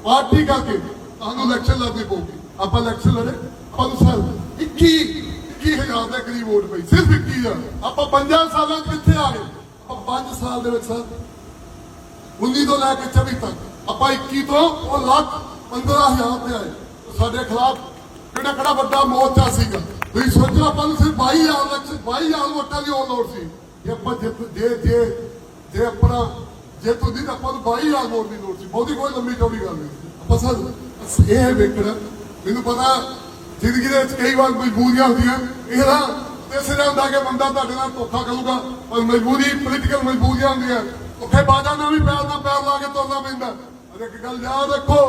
Speaker 8: ਪਾਰਟੀ ਕਰਕੇ ਤੁਹਾਨੂੰ ਇਲੈਕਸ਼ਨ ਲੜਨੀ ਪਊਗੀ। ਆਪਾਂ ਇਲੈਕਸ਼ਨ ਲੜੇ, ਆਪਾਂ ਨੂੰ ਸਰ 21 21000 ਦੇ ਕਰੀਬ ਵੋਟ ਪਈ, ਸਿਰਫ 21000 ਆਪਾਂ 50 ਸਾਲਾਂ 'ਚ ਕਿੱਥੇ ਆ ਗਏ ਆਪਾਂ 5 ਸਾਲ ਦੇ ਵਿੱਚ ਸਰ 19 ਤੋਂ ਲੈ ਕੇ 24 ਤੱਕ। ਆਪਾਂ 21 ਤੋਂ ਉਹ ਲੱਖ 15000 ਤੇ ਆਏ। ਸਾਡੇ ਖਿਲਾਫ ਕਿਹੜਾ ਕਿਹੜਾ ਵੱਡਾ ਮੋਰਚਾ ਸੀਗਾ? ਤੁਸੀਂ ਸੋਚੋ ਆਪਾਂ ਨੂੰ ਸਿਰਫ 22000 ਲੱਖ 22000 ਵੋਟਾਂ ਦੀ ਲੋੜ ਸੀ। ਜੇ ਆਪਾਂ ਜਿੱਤ, ਜੇ ਜੇ ਜੇ ਆਪਣਾ, ਜੇ ਤੁਸੀਂ ਆਪਾਂ ਨੂੰ 22000 ਵੋਟ ਦੀ ਲੋੜ ਸੀ। ਬਹੁਤੀ ਕੋਈ ਲੰਮੀ ਚੌੜੀ ਗੱਲ ਨਹੀਂ ਸੀ। ਆਪਾਂ ਸਰ ਇਹ ਵੇਖਣਾ। ਮੈਨੂੰ ਪਤਾ ਜ਼ਿੰਦਗੀ ਦੇ ਵਿੱਚ ਕਈ ਵਾਰ ਮਜਬੂਰੀਆਂ ਹੁੰਦੀਆਂ। ਇਹ ਨਾ ਤੇ ਸਿਰ ਹੁੰਦਾ ਕਿ ਬੰਦਾ ਤੁਹਾਡੇ ਨਾਲ ਧੋਖਾ ਕਰੂਗਾ, ਪਰ ਮਜਬੂਰੀ ਪੋਲੀਟੀਕਲ ਮਜਬੂਰੀਆਂ ਹੁੰਦੀਆਂ। ਉੱਥੇ ਬਾਜਾਂ ਨਾਲ ਵੀ ਪੈਰ ਨਾਲ ਪੈਰ ਲਾ ਕੇ ਤੁਰਨਾ ਪੈਂਦਾ। ਅਰੇ ਇੱਕ ਗੱਲ ਯਾਦ ਰੱਖੋ,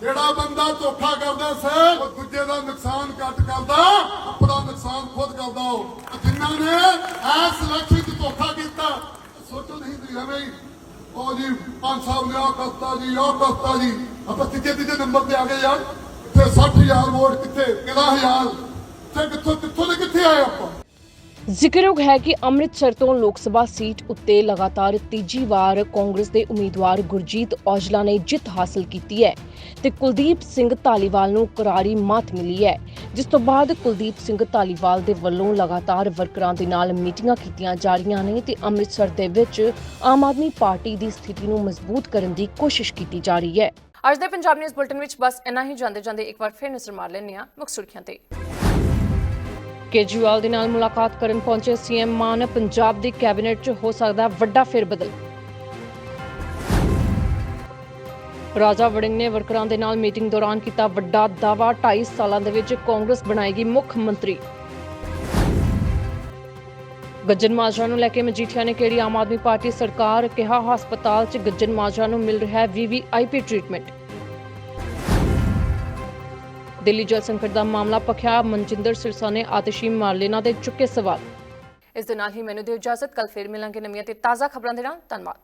Speaker 8: ਜਿਹੜਾ ਬੰਦਾ ਧੋਖਾ ਕਰਦਾ ਸੀ, ਉਹ ਦੂਜੇ ਦਾ ਨੁਕਸਾਨ ਘੱਟ ਕਰਦਾ, ਆਪਣਾ ਨੁਕਸਾਨ ਖੁਦ ਕਰਦਾ ਉਹ। ਜਿਨ੍ਹਾਂ ਨੇ ਐਸ ਇਲੈਕਸ਼ਨ 'ਚ ਧੋਖਾ ਕੀਤਾ, ਸੋਚੋ ਨਹੀਂ ਤੁਸੀਂ ਐਵੇਂ ਉਹ ਜੀ, ਪੰਜ ਸਾਹਿਬ ਨੇ ਆਹ ਕਰਤਾ ਜੀ ਉਹ ਕਰਤਾ ਜੀ। ਆਪਾਂ ਤੀਜੇ ਤੀਜੇ ਨੰਬਰ ਤੇ ਆ ਗਏ ਯਾਰ। ਤੇ 60000 ਵੋਟ ਕਿੱਥੇ? ਕਿਹੜਾ ਤੇ ਕਿੱਥੋਂ ਕਿੱਥੋਂ ਦੇ ਕਿੱਥੇ ਆਏ ਆਪਾਂ?
Speaker 1: ਜ਼ਿਕਰਯੋਗ ਹੈ ਕਿ ਅੰਮ੍ਰਿਤਸਰ ਤੋਂ ਲੋਕ ਸਭਾ ਸੀਟ ਉੱਤੇ ਲਗਾਤਾਰ ਤੀਜੀ ਵਾਰ ਕਾਂਗਰਸ ਦੇ ਉਮੀਦਵਾਰ ਗੁਰਜੀਤ ਔਜਲਾ ਨੇ ਜਿੱਤ ਹਾਸਲ ਕੀਤੀ ਹੈ ਤੇ ਕੁਲਦੀਪ ਸਿੰਘ ਧਾਲੀਵਾਲ ਨੂੰ ਕਰਾਰੀ ਮਾਤ ਮਿਲੀ ਹੈ, ਜਿਸ ਤੋਂ ਬਾਅਦ ਕੁਲਦੀਪ ਸਿੰਘ ਧਾਲੀਵਾਲ ਦੇ ਵੱਲੋਂ ਲਗਾਤਾਰ ਵਰਕਰਾਂ ਦੇ ਨਾਲ ਮੀਟਿੰਗਾਂ ਕੀਤੀਆਂ ਜਾ ਰਹੀਆਂ ਨੇ ਤੇ ਅੰਮ੍ਰਿਤਸਰ ਦੇ ਵਿੱਚ ਆਮ ਆਦਮੀ ਪਾਰਟੀ ਦੀ ਸਥਿਤੀ ਨੂੰ ਮਜ਼ਬੂਤ ਕਰਨ ਦੀ ਕੋਸ਼ਿਸ਼ ਕੀਤੀ ਜਾ ਰਹੀ ਹੈ। ਅੱਜ ਦੇ ਪੰਜਾਬ ਨਿਊਜ਼ ਬੁਲਟਨ ਵਿੱਚ ਬਸ ਇੰਨਾ ਹੀ। ਜਾਂਦੇ ਜਾਂਦੇ ਇੱਕ ਵਾਰ ਫਿਰ ਨਜ਼ਰ ਮਾਰ ਲੈਂਦੇ ਹਾਂ ਮੁੱਖ ਸੁਰਖੀਆਂ ਤੇ। ਕੇਜਰੀਵਾਲ ਦੇ ਨਾਲ ਮੁਲਾਕਾਤ ਕਰਨ ਪਹੁੰਚੇ ਸੀਐਮ ਮਾਨ, ਪੰਜਾਬ ਦੀ ਕੈਬਨਿਟ 'ਚ ਹੋ ਸਕਦਾ ਹੈ ਵੱਡਾ ਫੇਰਬਦਲ। ਰਾਜਾ ਵੜਿੰਗ ਨੇ ਵਰਕਰਾਂ ਦੇ ਨਾਲ ਮੀਟਿੰਗ ਦੌਰਾਨ ਕੀਤਾ ਵੱਡਾ ਦਾਅਵਾ। 2.5 ਸਾਲਾਂ ਦੇ ਵਿੱਚ ਕਾਂਗਰਸ ਬਣਾਏਗੀ ਮੁੱਖ ਮੰਤਰੀ। ਗੱਜਨ ਮਾਜਰਾ ਨੂੰ ਲੈ ਕੇ ਮਜੀਠੀਆ ਨੇ ਕਿਹੜੀ ਆਮ ਆਦਮੀ ਪਾਰਟੀ ਸਰਕਾਰ ਕਿਹਾ, ਹਸਪਤਾਲ 'ਚ ਗੱਜਨ ਮਾਜਰਾ ਨੂੰ ਮਿਲ ਰਿਹਾ ਹੈ ਵੀਵੀਆਈਪੀ ਟ੍ਰੀਟਮੈਂਟ। ਦਿੱਲੀ ਜਲ ਸੰਕਟ ਦਾ ਮਾਮਲਾ ਪਖਿਆ, ਮਨਜਿੰਦਰ ਸਿਰਸਾ ਨੇ ਆਤਿਸ਼ੀ ਮਾਰਲੇਨਾ ਦੇ ਚੁੱਕੇ ਸਵਾਲ। ਇਸ ਦੇ ਨਾਲ ਹੀ ਮੈਨੂੰ ਦਿਓ ਇਜਾਜ਼ਤ ਕੱਲ ਫੇਰ ਮਿਲਾਂਗੇ ਨਵੀਆਂ ਤੇ ਤਾਜ਼ਾ ਖਬਰਾਂ ਦੇ ਨਾਲ। ਧੰਨਵਾਦ।